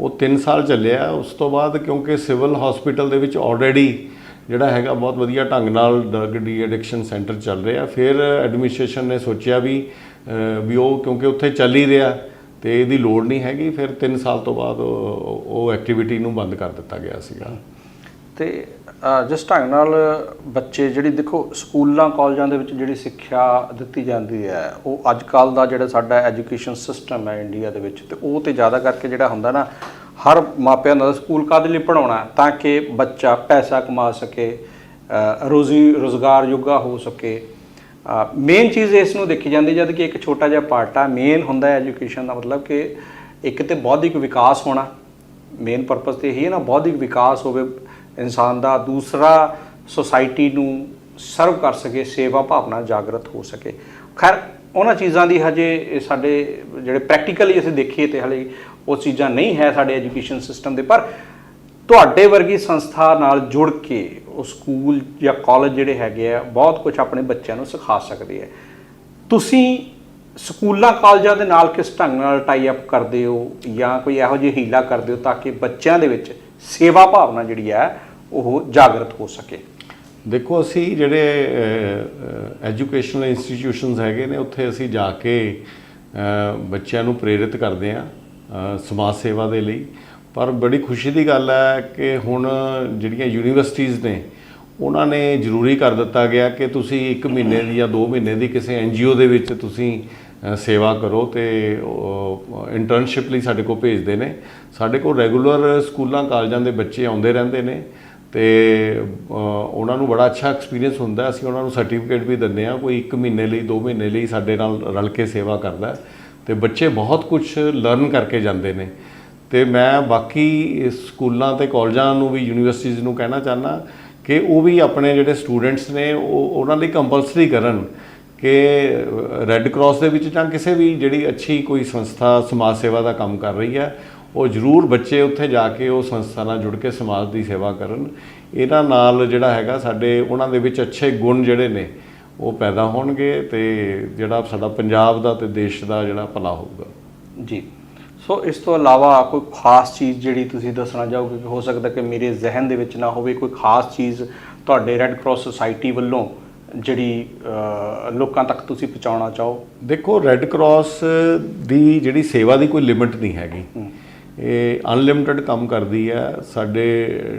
ਉਹ 3 ਸਾਲ ਚੱਲਿਆ। ਉਸ ਤੋਂ ਬਾਅਦ ਕਿਉਂਕਿ ਸਿਵਲ ਹਸਪੀਟਲ ਦੇ ਵਿੱਚ ਆਲਰੇਡੀ ਜਿਹੜਾ ਹੈਗਾ ਬਹੁਤ ਵਧੀਆ ਢੰਗ ਨਾਲ ਡਰੱਗ ਡੀ ਐਡਿਕਸ਼ਨ ਸੈਂਟਰ ਚੱਲ ਰਿਹਾ। ਫਿਰ ਐਡਮਿਨਿਸਟ੍ਰੇਸ਼ਨ ਨੇ ਸੋਚਿਆ ਵੀ ਵੀ ਉਹ ਕਿਉਂਕਿ ਉੱਥੇ ਚੱਲ ਹੀ ਰਿਹਾ ਤੇ ਇਹਦੀ ਲੋੜ ਨਹੀਂ ਹੈਗੀ। ਫਿਰ 3 ਸਾਲ ਤੋਂ ਬਾਅਦ ਉਹ ਐਕਟੀਵਿਟੀ ਨੂੰ ਬੰਦ ਕਰ ਦਿੱਤਾ ਗਿਆ ਸੀਗਾ। ਤੇ ਜਿਸ ਢੰਗ ਨਾਲ ਬੱਚੇ ਜਿਹੜੀ ਦੇਖੋ ਸਕੂਲਾਂ, ਕਾਲਜਾਂ ਦੇ ਵਿੱਚ ਜਿਹੜੀ ਸਿੱਖਿਆ ਦਿੱਤੀ ਜਾਂਦੀ ਹੈ, ਉਹ ਅੱਜ ਕੱਲ ਦਾ ਜਿਹੜਾ ਸਾਡਾ ਐਜੂਕੇਸ਼ਨ ਸਿਸਟਮ ਹੈ ਇੰਡੀਆ ਦੇ ਵਿੱਚ, ਤੇ ਉਹ ਤੇ ਜ਼ਿਆਦਾ ਕਰਕੇ ਜਿਹੜਾ ਹੁੰਦਾ ਨਾ, ਹਰ ਮਾਪਿਆਂ ਦਾ ਸਕੂਲ ਕਾਹਦੇ ਲਈ ਪੜਾਉਣਾ ਤਾਂ ਕਿ ਬੱਚਾ ਪੈਸਾ ਕਮਾ ਸਕੇ ਰੋਜ਼ੀ ਰੋਜ਼ਗਾਰ ਯੋਗਾ ਹੋ ਸਕੇ। ਮੇਨ ਚੀਜ਼ ਇਸ ਨੂੰ ਦੇਖੀ ਜਾਂਦੀ ਜਦ ਕਿ ਇੱਕ ਛੋਟਾ ਜਿਹਾ ਪਾਰਟ ਆ। ਮੇਨ ਹੁੰਦਾ ਹੈ ਐਜੂਕੇਸ਼ਨ ਦਾ ਮਤਲਬ ਕਿ ਇੱਕ ਤੇ ਬੌਧਿਕ ਵਿਕਾਸ ਹੋਣਾ ਮੇਨ ਪਰਪਸ ਤੇ ਇਹ ਹੈ ਨਾ, ਬੌਧਿਕ ਵਿਕਾਸ ਹੋਵੇ ਇਨਸਾਨ ਦਾ ਦੂਸਰਾ ਸੋਸਾਇਟੀ ਨੂੰ ਸਰਵ ਕਰ ਸਕੇ, ਸੇਵਾ ਭਾਵਨਾ ਜਾਗਰਤ ਹੋ ਸਕੇ। ਖੈਰ, ਉਹਨਾਂ ਚੀਜ਼ਾਂ ਦੀ ਹਜੇ ਇਹ ਸਾਡੇ ਜਿਹੜੇ ਪ੍ਰੈਕਟੀਕਲੀ ਅਸੀਂ ਦੇਖੀਏ ਤੇ ਹਲੇ ਉਹ ਚੀਜ਼ਾਂ ਨਹੀਂ ਹੈ ਸਾਡੇ ਐਜੂਕੇਸ਼ਨ ਸਿਸਟਮ ਦੇ, ਪਰ ਤੁਹਾਡੇ ਵਰਗੀ ਸੰਸਥਾ ਨਾਲ ਜੁੜ ਕੇ ਉਹ ਸਕੂਲ ਜਾਂ ਕਾਲਜ ਜਿਹੜੇ ਹੈਗੇ ਆ, ਬਹੁਤ ਕੁਝ ਆਪਣੇ ਬੱਚਿਆਂ ਨੂੰ ਸਿਖਾ ਸਕਦੇ ਆ। ਤੁਸੀਂ ਸਕੂਲਾਂ, ਕਾਲਜਾਂ ਦੇ ਨਾਲ ਕਿਸ ਢੰਗ ਨਾਲ ਟਾਈ ਅਪ ਕਰਦੇ ਹੋ ਜਾਂ ਕੋਈ ਇਹੋ ਜਿਹੀ ਹੀਲਾ ਕਰਦੇ ਹੋ ਤਾਂ ਕਿ ਬੱਚਿਆਂ ਦੇ ਵਿੱਚ ਸੇਵਾ ਭਾਵਨਾ ਜਿਹੜੀ ਹੈ, ਉਹ ਜਾਗਰਤ ਹੋ ਸਕੇ। ਦੇਖੋ, ਅਸੀਂ ਜਿਹੜੇ ਐਜੂਕੇਸ਼ਨਲ ਇੰਸਟੀਟਿਊਸ਼ਨਸ ਹੈਗੇ ਨੇ, ਉੱਥੇ ਅਸੀਂ ਜਾ ਕੇ ਬੱਚਿਆਂ ਨੂੰ ਪ੍ਰੇਰਿਤ ਕਰਦੇ ਆ ਸਮਾਜ ਸੇਵਾ ਦੇ ਲਈ। ਪਰ ਬੜੀ ਖੁਸ਼ੀ ਦੀ ਗੱਲ ਹੈ ਕਿ ਹੁਣ ਜਿਹੜੀਆਂ ਯੂਨੀਵਰਸਿਟੀਆਂ ਨੇ, ਉਹਨਾਂ ਨੇ ਜ਼ਰੂਰੀ ਕਰ ਦਿੱਤਾ ਗਿਆ ਕਿ ਤੁਸੀਂ 1 ਮਹੀਨੇ ਦੀ ਜਾਂ 2 ਮਹੀਨੇ ਦੀ ਕਿਸੇ ਐਨਜੀਓ ਦੇ ਵਿੱਚ ਤੁਸੀਂ ਸੇਵਾ ਕਰੋ ਤੇ ਇੰਟਰਨਸ਼ਿਪ ਲਈ ਸਾਡੇ ਕੋਲ ਭੇਜਦੇ ਨੇ। ਸਾਡੇ ਕੋਲ ਰੈਗੂਲਰ ਸਕੂਲਾਂ, ਕਾਲਜਾਂ ਦੇ ਬੱਚੇ ਆਉਂਦੇ ਰਹਿੰਦੇ ਨੇ ਤੇ ਉਹਨਾਂ ਨੂੰ ਬੜਾ ਅੱਛਾ ਐਕਸਪੀਰੀਅੰਸ ਹੁੰਦਾ। ਅਸੀਂ ਉਹਨਾਂ ਨੂੰ ਸਰਟੀਫਿਕੇਟ ਵੀ ਦਿੰਦੇ ਆ ਕੋਈ 1 ਮਹੀਨੇ ਲਈ 2 ਮਹੀਨੇ ਲਈ ਸਾਡੇ ਨਾਲ ਰਲ ਕੇ ਸੇਵਾ ਕਰਦਾ ਹੈ। ਤੇ ਬੱਚੇ ਬਹੁਤ ਕੁਝ ਲਰਨ ਕਰਕੇ ਜਾਂਦੇ ਨੇ। ਤੇ ਮੈਂ ਬਾਕੀ ਸਕੂਲਾਂ ਤੇ ਕਾਲਜਾਂ ਨੂੰ ਵੀ ਯੂਨੀਵਰਸਿਟੀਜ਼ ਨੂੰ ਕਹਿਣਾ ਚਾਹਨਾ ਕਿ ਉਹ ਵੀ ਆਪਣੇ ਜਿਹੜੇ ਸਟੂਡੈਂਟਸ ਨੇ, ਉਹ, ਉਹਨਾਂ ਲਈ ਕੰਪਲਸਰੀ ਕਰਨ। ਕਿ ਰੈੱਡ ਕਰਾਸ ਦੇ ਵਿੱਚ ਜਾਂ ਕਿਸੇ ਵੀ ਜਿਹੜੀ ਅੱਛੀ ਕੋਈ ਸੰਸਥਾ ਸਮਾਜ ਸੇਵਾ ਦਾ ਕੰਮ ਕਰ ਰਹੀ ਹੈ, ਉਹ ਜ਼ਰੂਰ ਬੱਚੇ ਉੱਥੇ ਜਾ ਕੇ ਉਹ ਸੰਸਥਾ ਨਾਲ ਜੁੜ ਕੇ ਸਮਾਜ ਦੀ ਸੇਵਾ ਕਰਨ। ਇਹਨਾਂ ਨਾਲ ਜਿਹੜਾ ਹੈਗਾ ਸਾਡੇ, ਉਹਨਾਂ ਦੇ ਵਿੱਚ ਅੱਛੇ ਗੁਣ ਜਿਹੜੇ ਨੇ, ਉਹ ਪੈਦਾ ਹੋਣਗੇ ਤੇ ਜਿਹੜਾ ਸਾਡਾ ਪੰਜਾਬ ਦਾ ਤੇ ਦੇਸ਼ ਦਾ ਜਿਹੜਾ ਭਲਾ ਹੋਊਗਾ। ਜੀ। ਸੋ ਇਸ ਤੋਂ ਇਲਾਵਾ ਕੋਈ ਖਾਸ ਚੀਜ਼ ਜਿਹੜੀ ਤੁਸੀਂ ਦੱਸਣਾ ਚਾਹੋਗੇ ਕਿ ਹੋ ਸਕਦਾ ਕਿ ਮੇਰੇ ਜ਼ਿਹਨ ਦੇ ਵਿੱਚ ਨਾ ਹੋਵੇ, ਕੋਈ ਖਾਸ ਚੀਜ਼ ਤੁਹਾਡੇ ਰੈੱਡ ਕਰਾਸ ਸੁਸਾਇਟੀ ਵੱਲੋਂ ਜਿਹੜੀ ਲੋਕਾਂ ਤੱਕ ਤੁਸੀਂ ਪਹੁੰਚਾਉਣਾ ਚਾਹੋ? ਦੇਖੋ ਰੈੱਡ ਕਰਾਸ ਦੀ ਜਿਹੜੀ ਸੇਵਾ ਦੀ ਕੋਈ ਲਿਮਿਟ ਨਹੀਂ ਹੈਗੀ। ਇਹ ਅਨਲਿਮਿਟਿਡ ਕੰਮ ਕਰਦੀ ਹੈ ਸਾਡੇ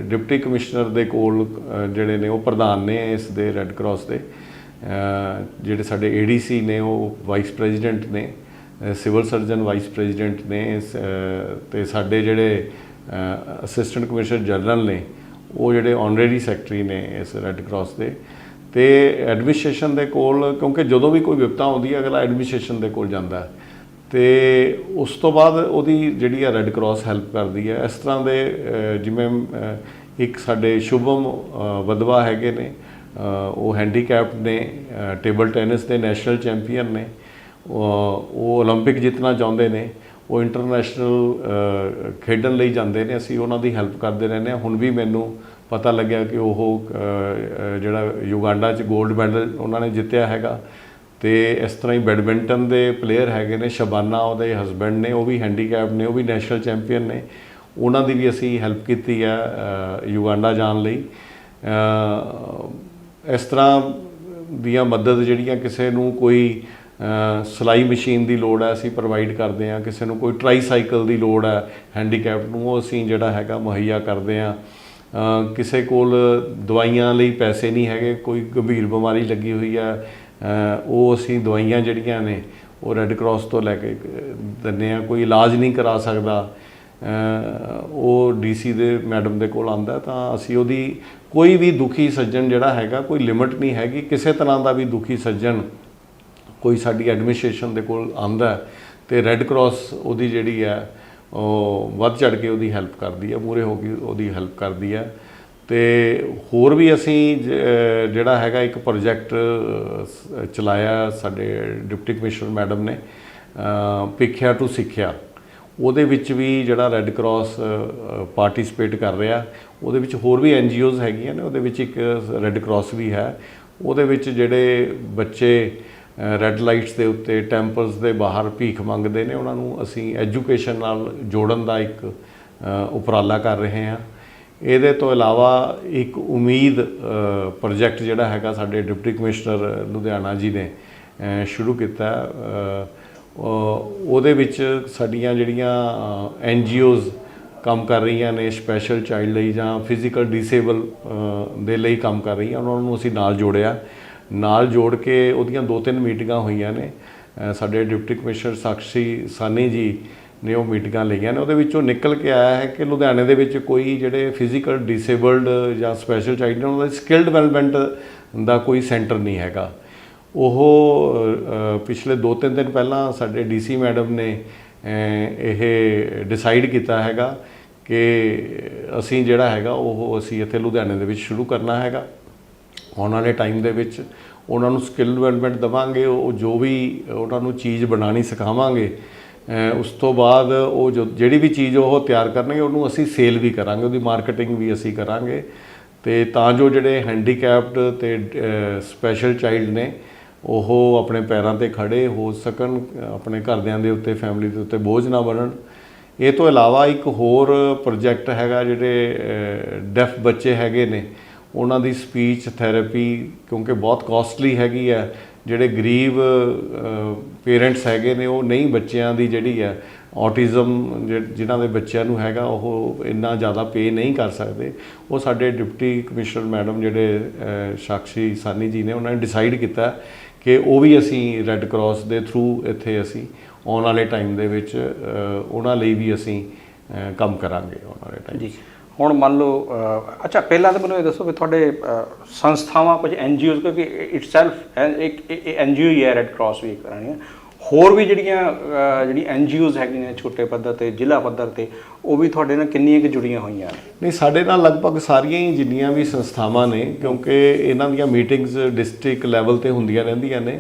ਡਿਪਟੀ ਕਮਿਸ਼ਨਰ ਦੇ ਕੋਲ ਜਿਹੜੇ ਨੇ ਉਹ ਪ੍ਰਧਾਨ ਨੇ ਇਸ ਦੇ ਰੈੱਡ ਕਰਾਸ ਦੇ। ਜਿਹੜੇ ਸਾਡੇ ਏਡੀਸੀ ਨੇ ਉਹ ਵਾਈਸ ਪ੍ਰੈਜ਼ੀਡੈਂਟ ਨੇ ਸਿਵਲ ਸਰਜਨ ਵਾਈਸ ਪ੍ਰੈਜ਼ੀਡੈਂਟ ਨੇ ਤੇ ਸਾਡੇ ਜਿਹੜੇ ਅਸਿਸਟੈਂਟ ਕਮਿਸ਼ਨਰ ਜਨਰਲ ਨੇ ਉਹ ਜਿਹੜੇ ਆਨਰੇਰੀ ਸੈਕਟਰੀ ਨੇ ਇਸ ਰੈੱਡ ਕਰਾਸ ਦੇ। ਤੇ ਐਡਮਿਨਿਸਟ੍ਰੇਸ਼ਨ ਦੇ ਕੋਲ ਕਿਉਂਕਿ ਜਦੋਂ ਵੀ ਕੋਈ ਵਿਪਤਾ ਆਉਂਦੀ ਹੈ ਅਗਲਾ ਐਡਮਿਨਿਸਟ੍ਰੇਸ਼ਨ ਦੇ ਕੋਲ ਜਾਂਦਾ ਹੈ ਤੇ ਉਸ ਤੋਂ ਬਾਅਦ ਉਹਦੀ ਜਿਹੜੀ ਆ ਰੈੱਡ ਕਰਾਸ ਹੈਲਪ ਕਰਦੀ ਹੈ ਇਸ ਤਰ੍ਹਾਂ ਦੇ ਅਹ, ਜਿਵੇਂ ਅਹ, ਇੱਕ ਸਾਡੇ ਸ਼ੁਭਮ ਅਹ, ਵਦਵਾ ਹੈਗੇ ਨੇ ਅਹ, ਉਹ ਹੈਂਡੀਕੈਪਡ ਨੇ ਟੇਬਲ ਟੈਨਿਸ ਦੇ ਨੈਸ਼ਨਲ ਚੈਂਪੀਅਨ ਨੇ ਉਹ ਉਹ 올림픽 ਜਿੱਤਣਾ ਚਾਹੁੰਦੇ ਨੇ ਉਹ ਇੰਟਰਨੈਸ਼ਨਲ ਖੇਡਣ ਲਈ ਜਾਂਦੇ ਨੇ ਅਸੀਂ ਉਹਨਾਂ ਦੀ ਹੈਲਪ ਕਰਦੇ ਰਹਿੰਦੇ ਹਾਂ ਹੁਣ ਵੀ ਮੈਨੂੰ ਪਤਾ ਲੱਗਿਆ ਕਿ ਉਹ ਜਿਹੜਾ ਯੁਗਾਂਡਾ 'ਚ 골ਡ ਮੈਡਲ ਉਹਨਾਂ ਨੇ ਜਿੱਤਿਆ ਹੈਗਾ। ਤੇ ਇਸ ਤਰ੍ਹਾਂ ਹੀ ਬੈਡਮਿੰਟਨ ਦੇ ਪਲੇਅਰ ਹੈਗੇ ਨੇ ਸ਼ਬਾਨਾ ਉਹਦੇ ਹਸਬੰਡ ਨੇ ਉਹ ਵੀ ਹੈਂਡੀਕੈਪ ਨੇ ਉਹ ਵੀ ਨੈਸ਼ਨਲ ਚੈਂਪੀਅਨ ਨੇ। ਉਹਨਾਂ ਦੀ ਵੀ ਅਸੀਂ ਹੈਲਪ ਕੀਤੀ ਹੈ ਅਹ, ਯੁਗਾਂਡਾ ਜਾਣ ਲਈ। ਇਸ ਤਰ੍ਹਾਂ ਦੀਆਂ ਮਦਦ ਜਿਹੜੀਆਂ ਕਿਸੇ ਨੂੰ ਕੋਈ ਅਹ, ਸਿਲਾਈ ਮਸ਼ੀਨ ਦੀ ਲੋੜ ਹੈ ਅਸੀਂ ਪ੍ਰੋਵਾਈਡ ਕਰਦੇ ਹਾਂ। ਕਿਸੇ ਨੂੰ ਕੋਈ ਟ੍ਰਾਈਸਾਈਕਲ ਦੀ ਲੋੜ ਹੈ ਹੈਂਡੀਕੈਪ ਨੂੰ ਉਹ ਅਸੀਂ ਜਿਹੜਾ ਹੈਗਾ ਮੁਹੱਈਆ ਕਰਦੇ ਹਾਂ। ਕਿਸੇ ਕੋਲ ਦਵਾਈਆਂ ਲਈ ਪੈਸੇ ਨਹੀਂ ਹੈਗੇ ਕੋਈ ਗੰਭੀਰ ਬਿਮਾਰੀ ਲੱਗੀ ਹੋਈ ਹੈ ਉਹ ਅਸੀਂ ਦਵਾਈਆਂ ਜਿਹੜੀਆਂ ਨੇ ਉਹ ਰੈੱਡ ਕਰਾਸ ਤੋਂ ਲੈ ਕੇ ਅ, ਦਿੰਦੇ ਆ ਕੋਈ ਇਲਾਜ ਨਹੀਂ ਕਰਾ ਸਕਦਾ। ਅ, ਉਹ ਡੀਸੀ ਦੇ ਮੈਡਮ ਦੇ ਕੋਲ ਆਂਦਾ ਤਾਂ ਅਸੀਂ ਉਹਦੀ ਕੋਈ ਵੀ ਦੁਖੀ ਸੱਜਣ ਜਿਹੜਾ ਹੈਗਾ ਕੋਈ ਲਿਮਿਟ ਨਹੀਂ ਹੈਗੀ ਕਿਸੇ ਤਰ੍ਹਾਂ ਦਾ ਵੀ ਦੁਖੀ ਸੱਜਣ ਕੋਈ ਸਾਡੀ ਐਡਮਿਨਿਸਟ੍ਰੇਸ਼ਨ ਦੇ ਕੋਲ ਆਂਦਾ ਤੇ ਰੈੱਡ ਕਰਾਸ ਉਹਦੀ ਜਿਹੜੀ ਹੈ ਉਹ ਵੱਧ ਚੜ ਕੇ ਉਹਦੀ ਹੈਲਪ ਕਰਦੀ ਹੈ ਮੂਰੇ ਹੋ ਕੇ ਉਹਦੀ ਹੈਲਪ ਕਰਦੀ ਹੈ ਤੇ ਹੋਰ ਵੀ ਅਸੀਂ ਜ- ਜਿਹੜਾ ਹੈਗਾ ਇੱਕ ਪ੍ਰੋਜੈਕਟ ਚਲਾਇਆ ਸਾਡੇ ਡਿਪਟੀ ਕਮਿਸ਼ਨਰ ਮੈਡਮ ਨੇ, ਅਹ ਟੂ ਸਿੱਖਿਆ। ਉਹਦੇ ਵਿੱਚ ਵੀ ਜਿਹੜਾ ਰੈੱਡ ਕਰਾਸ ਪਾਰਟਿਸਿਪੇਟ ਕਰ ਰਿਹਾ। ਉਹਦੇ ਵਿੱਚ ਹੋਰ ਵੀ ਐਨਜੀਓਜ਼ ਹੈਗੀਆਂ ਨੇ, ਉਹਦੇ ਵਿੱਚ ਇੱਕ ਰੈੱਡ ਕਰਾਸ ਵੀ ਹੈ। ਉਹਦੇ ਵਿੱਚ ਜਿਹੜੇ ਬੱਚੇ ਰੈੱਡ ਲਾਈਟਸ ਦੇ ਉੱਤੇ ਟੈਂਪਲਸ ਦੇ ਬਾਹਰ ਭੀਖ ਮੰਗਦੇ ਨੇ, ਉਹਨਾਂ ਨੂੰ ਅਸੀਂ ਐਜੂਕੇਸ਼ਨ ਨਾਲ ਜੋੜਨ ਦਾ ਇੱਕ ਉਪਰਾਲਾ ਕਰ ਰਹੇ ਹਾਂ। ਇਹਦੇ ਤੋਂ ਇਲਾਵਾ ਇੱਕ ਉਮੀਦ ਪ੍ਰੋਜੈਕਟ ਜਿਹੜਾ ਹੈਗਾ ਸਾਡੇ ਡਿਪਟੀ ਕਮਿਸ਼ਨਰ ਲੁਧਿਆਣਾ ਜੀ ਨੇ ਸ਼ੁਰੂ ਕੀਤਾ। ਉਹਦੇ ਵਿੱਚ ਸਾਡੀਆਂ ਜਿਹੜੀਆਂ ਐਨ ਜੀ ਓਜ਼ ਕੰਮ ਕਰ ਰਹੀਆਂ ਨੇ ਸਪੈਸ਼ਲ ਚਾਈਲਡ ਲਈ ਜਾਂ ਫਿਜ਼ੀਕਲ ਡਿਸੇਬਲ ਦੇ ਲਈ ਕੰਮ ਕਰ ਰਹੀਆਂ, ਉਹਨਾਂ ਨੂੰ ਅਸੀਂ ਨਾਲ ਜੋੜਿਆ। ਨਾਲ ਜੋੜ ਕੇ ਉਹਦੀਆਂ ਦੋ ਤਿੰਨ ਮੀਟਿੰਗਾਂ ਹੋਈਆਂ ਨੇ। ਸਾਡੇ ਡਿਪਟੀ ਕਮਿਸ਼ਨਰ ਸਾਕਸ਼ੀ ਸਾਨੀ ਜੀ ਨੇ ਉਹ ਮੀਟਿੰਗਾਂ ਲਈਆਂ ਨੇ। ਉਹਦੇ ਵਿੱਚੋਂ ਨਿਕਲ ਕੇ ਆਇਆ ਹੈ ਕਿ ਲੁਧਿਆਣੇ ਦੇ ਵਿੱਚ ਕੋਈ ਜਿਹੜੇ ਫਿਜ਼ੀਕਲ ਡਿਸੇਬਲਡ ਜਾਂ ਸਪੈਸ਼ਲ ਚਾਈਲਡ ਨੇ, ਉਹਨਾਂ ਦਾ ਸਕਿੱਲ ਡਿਵੈਲਪਮੈਂਟ ਦਾ ਕੋਈ ਸੈਂਟਰ ਨਹੀਂ ਹੈਗਾ। ਉਹ ਪਿਛਲੇ 2-3 ਦਿਨ ਪਹਿਲਾਂ ਸਾਡੇ ਡੀਸੀ ਮੈਡਮ ਨੇ ਇਹ ਡਿਸਾਈਡ ਕੀਤਾ ਹੈਗਾ ਕਿ ਅਸੀਂ ਜਿਹੜਾ ਹੈਗਾ ਉਹ ਅਸੀਂ ਇੱਥੇ ਲੁਧਿਆਣੇ ਦੇ ਵਿੱਚ ਸ਼ੁਰੂ ਕਰਨਾ ਹੈਗਾ। ਆਉਣ ਵਾਲੇ ਟਾਈਮ ਦੇ ਵਿੱਚ ਉਹਨਾਂ ਨੂੰ ਸਕਿੱਲ ਡਿਵੈਲਪਮੈਂਟ ਦਵਾਂਗੇ, ਉਹ ਜੋ ਵੀ ਉਹਨਾਂ ਨੂੰ ਚੀਜ਼ ਬਣਾਉਣੀ ਸਿਖਾਵਾਂਗੇ ਉਸ ਤੋਂ ਬਾਅਦ ਉਹ ਜੋ, ਜਿਹੜੀ ਵੀ ਚੀਜ਼ ਉਹ ਤਿਆਰ ਕਰਨਗੇ, ਉਹਨੂੰ ਅਸੀਂ ਸੇਲ ਵੀ ਕਰਾਂਗੇ, ਉਹਦੀ ਮਾਰਕੀਟਿੰਗ ਵੀ ਅਸੀਂ ਕਰਾਂਗੇ। ਤੇ ਤਾਂ ਜੋ ਜਿਹੜੇ ਹੈਂਡੀਕੈਪਡ ਤੇ ਸਪੈਸ਼ਲ ਚਾਈਲਡ ਨੇ, ਉਹ ਆਪਣੇ ਪੈਰਾਂ ਤੇ ਖੜੇ ਹੋ ਸਕਣ, ਆਪਣੇ ਘਰਦਿਆਂ ਦੇ ਉੱਤੇ ਫੈਮਿਲੀ ਦੇ ਉੱਤੇ ਬੋਝ ਨਾ ਬਣਨ। ਇਹ ਤੋਂ ਇਲਾਵਾ ਇੱਕ ਹੋਰ ਪ੍ਰੋਜੈਕਟ ਹੈਗਾ ਜਿਹੜੇ ਡੈਫ ਬੱਚੇ ਹੈਗੇ ਨੇ ਉਹਨਾਂ ਦੀ ਸਪੀਚ ਥੈਰੇਪੀ ਕਿਉਂਕਿ ਬਹੁਤ ਕਾਸਟਲੀ ਹੈਗੀ ਹੈ। ਜਿਹੜੇ ਗਰੀਬ ਪੇਰੈਂਟਸ ਹੈਗੇ ਨੇ ਉਹ ਨਹੀਂ ਬੱਚਿਆਂ ਦੀ ਜਿਹੜੀ ਹੈ ਆਟਿਜ਼ਮ ਜਿਨ੍ਹਾਂ ਦੇ ਬੱਚਿਆਂ ਨੂੰ ਹੈਗਾ ਉਹ ਇੰਨਾ ਜ਼ਿਆਦਾ ਪੇ ਨਹੀਂ ਕਰ ਸਕਦੇ। ਉਹ ਸਾਡੇ ਡਿਪਟੀ ਕਮਿਸ਼ਨਰ ਮੈਡਮ ਜਿਹੜੇ ਸਾਕਸ਼ੀ ਸਾਨੀ ਜੀ ਨੇ ਉਹਨਾਂ ਨੇ ਡਿਸਾਈਡ ਕੀਤਾ ਕਿ ਉਹ ਵੀ ਅਸੀਂ ਰੈੱਡ ਕਰਾਸ ਦੇ ਥਰੂ ਇੱਥੇ ਅਸੀਂ ਆਉਣ ਵਾਲੇ ਟਾਈਮ ਦੇ ਵਿੱਚ ਉਹਨਾਂ ਲਈ ਵੀ ਅਸੀਂ ਕੰਮ ਕਰਾਂਗੇ ਆਉਣ ਵਾਲੇ ਟਾਈਮ ਜੀ। ਹੁਣ ਮੰਨ ਲਓ ਅਹ, ਅੱਛਾ ਪਹਿਲਾਂ ਤਾਂ ਮੈਨੂੰ ਇਹ ਦੱਸੋ ਵੀ ਤੁਹਾਡੇ ਅਹ, ਸੰਸਥਾਵਾਂ ਕੁਝ ਐਨਜੀਓਜ਼ ਕਿਉਂਕਿ ਇਟਸੈਲਫ ਇੱਕ ਐਨਜੀਓ ਹੀ ਹੈ ਰੈੱਡ ਕਰਾਸ ਵੀ ਕਰਾਣੀ ਹੋਰ ਵੀ ਜਿਹੜੀਆਂ ਅਹ, ਜਿਹੜੀ ਐਨਜੀਓਜ਼ ਹੈਗੀਆਂ ਨੇ ਛੋਟੇ ਪੱਧਰ ਤੇ ਜ਼ਿਲ੍ਹਾ ਪੱਧਰ ਤੇ ਉਹ ਵੀ ਤੁਹਾਡੇ ਨਾਲ ਕਿੰਨੀਆਂ ਕੁ ਜੁੜੀਆਂ ਹੋਈਆਂ ਨੇ? ਨਹੀਂ ਸਾਡੇ ਨਾਲ ਲਗਭਗ ਸਾਰੀਆਂ ਹੀ ਜਿੰਨੀਆਂ ਵੀ ਸੰਸਥਾਵਾਂ ਨੇ ਕਿਉਂਕਿ ਇਹਨਾਂ ਦੀਆਂ ਮੀਟਿੰਗਸ ਡਿਸਟ੍ਰਿਕਟ ਲੈਵਲ ਤੇ ਹੁੰਦੀਆਂ ਰਹਿੰਦੀਆਂ ਨੇ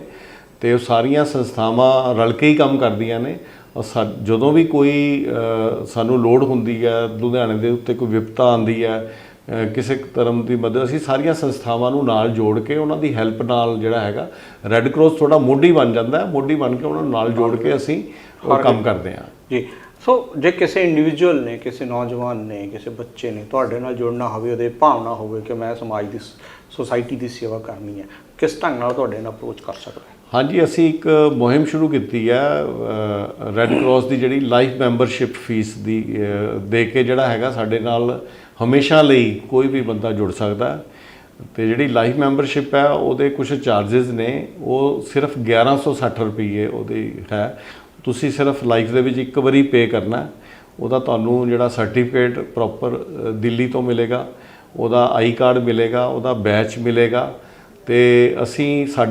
ਤੇ ਉਹ ਸਾਰੀਆਂ ਸੰਸਥਾਵਾਂ ਰਲ ਕੇ ਹੀ ਕੰਮ ਕਰਦੀਆਂ ਨੇ। ਜਦੋਂ ਵੀ ਕੋਈ ਸਾਨੂੰ ਲੋੜ ਹੁੰਦੀ ਹੈ ਲੁਧਿਆਣੇ ਦੇ ਉੱਤੇ ਕੋਈ ਵਿਪਤਾ ਆਉਂਦੀ ਹੈ ਕਿਸੇ ਧਰਮ ਦੀ ਮਦਦ ਅਸੀਂ ਸਾਰੀਆਂ ਸੰਸਥਾਵਾਂ ਨੂੰ ਨਾਲ ਜੋੜ ਕੇ ਉਹਨਾਂ ਦੀ ਹੈਲਪ ਨਾਲ ਜਿਹੜਾ ਹੈਗਾ ਰੈੱਡ ਕਰਾਸ ਥੋੜਾ ਮੋਢੀ ਬਣ ਜਾਂਦਾ ਹੈ ਮੋਢੀ ਬਣ ਕੇ ਉਹਨਾਂ ਨੂੰ ਨਾਲ ਜੋੜ ਕੇ ਅਸੀਂ ਉਹ ਕੰਮ ਕਰਦੇ ਹਾਂ। ਜੀ। ਸੋ ਜੇ ਕਿਸੇ ਇੰਡੀਵਿਜੂਅਲ ਨੇ ਕਿਸੇ ਨੌਜਵਾਨ ਨੇ ਕਿਸੇ ਬੱਚੇ ਨੇ ਤੁਹਾਡੇ ਨਾਲ ਜੁੜਨਾ ਹੋਵੇ ਉਹਦੇ ਭਾਵਨਾ ਹੋਵੇ ਕਿ ਮੈਂ ਸਮਾਜ ਦੀ ਸੋਸਾਇਟੀ ਦੀ ਸੇਵਾ ਕਰਨੀ ਹੈ ਕਿਸ ਢੰਗ ਨਾਲ ਤੁਹਾਡੇ ਨਾਲ ਅਪਰੋਚ ਕਰ ਸਕਦਾ ਹੈ? ਹਾਂਜੀ, ਅਸੀਂ ਇੱਕ ਮੁਹਿੰਮ ਸ਼ੁਰੂ ਕੀਤੀ ਹੈ ਰੈੱਡ ਕਰਾਸ ਦੀ ਜਿਹੜੀ ਲਾਈਫ ਮੈਂਬਰਸ਼ਿਪ ਫੀਸ ਦੀ ਦੇ ਕੇ ਜਿਹੜਾ ਹੈਗਾ ਸਾਡੇ ਨਾਲ ਹਮੇਸ਼ਾ ਲਈ ਕੋਈ ਵੀ ਬੰਦਾ ਜੁੜ ਸਕਦਾ ਹੈ। ਤੇ ਜਿਹੜੀ ਲਾਈਫ ਮੈਂਬਰਸ਼ਿਪ ਹੈ, ਉਹਦੇ ਕੁਝ ਚਾਰजेस ਨੇ, ਉਹ ਸਿਰਫ 1160 ਰੁਪਏ ਉਹਦੀ ਹੈ ਤੁਸੀਂ ਸਿਰਫ ਲਾਈਫ ਦੇ ਵਿੱਚ ਇੱਕ ਵਾਰੀ ਪੇ ਕਰਨਾ, ਉਹਦਾ ਤੁਹਾਨੂੰ ਜਿਹੜਾ ਸਰਟੀਫਿਕੇਟ ਪ੍ਰੋਪਰ ਦਿੱਲੀ ਤੋਂ ਮਿਲੇਗਾ, ਉਹਦਾ ਆਈ ਕਾਰਡ ਮਿਲੇਗਾ, ਉਹਦਾ ਬੈਚ ਮਿਲੇਗਾ ਤੇ ਅਸੀਂ ਸਾਡੇ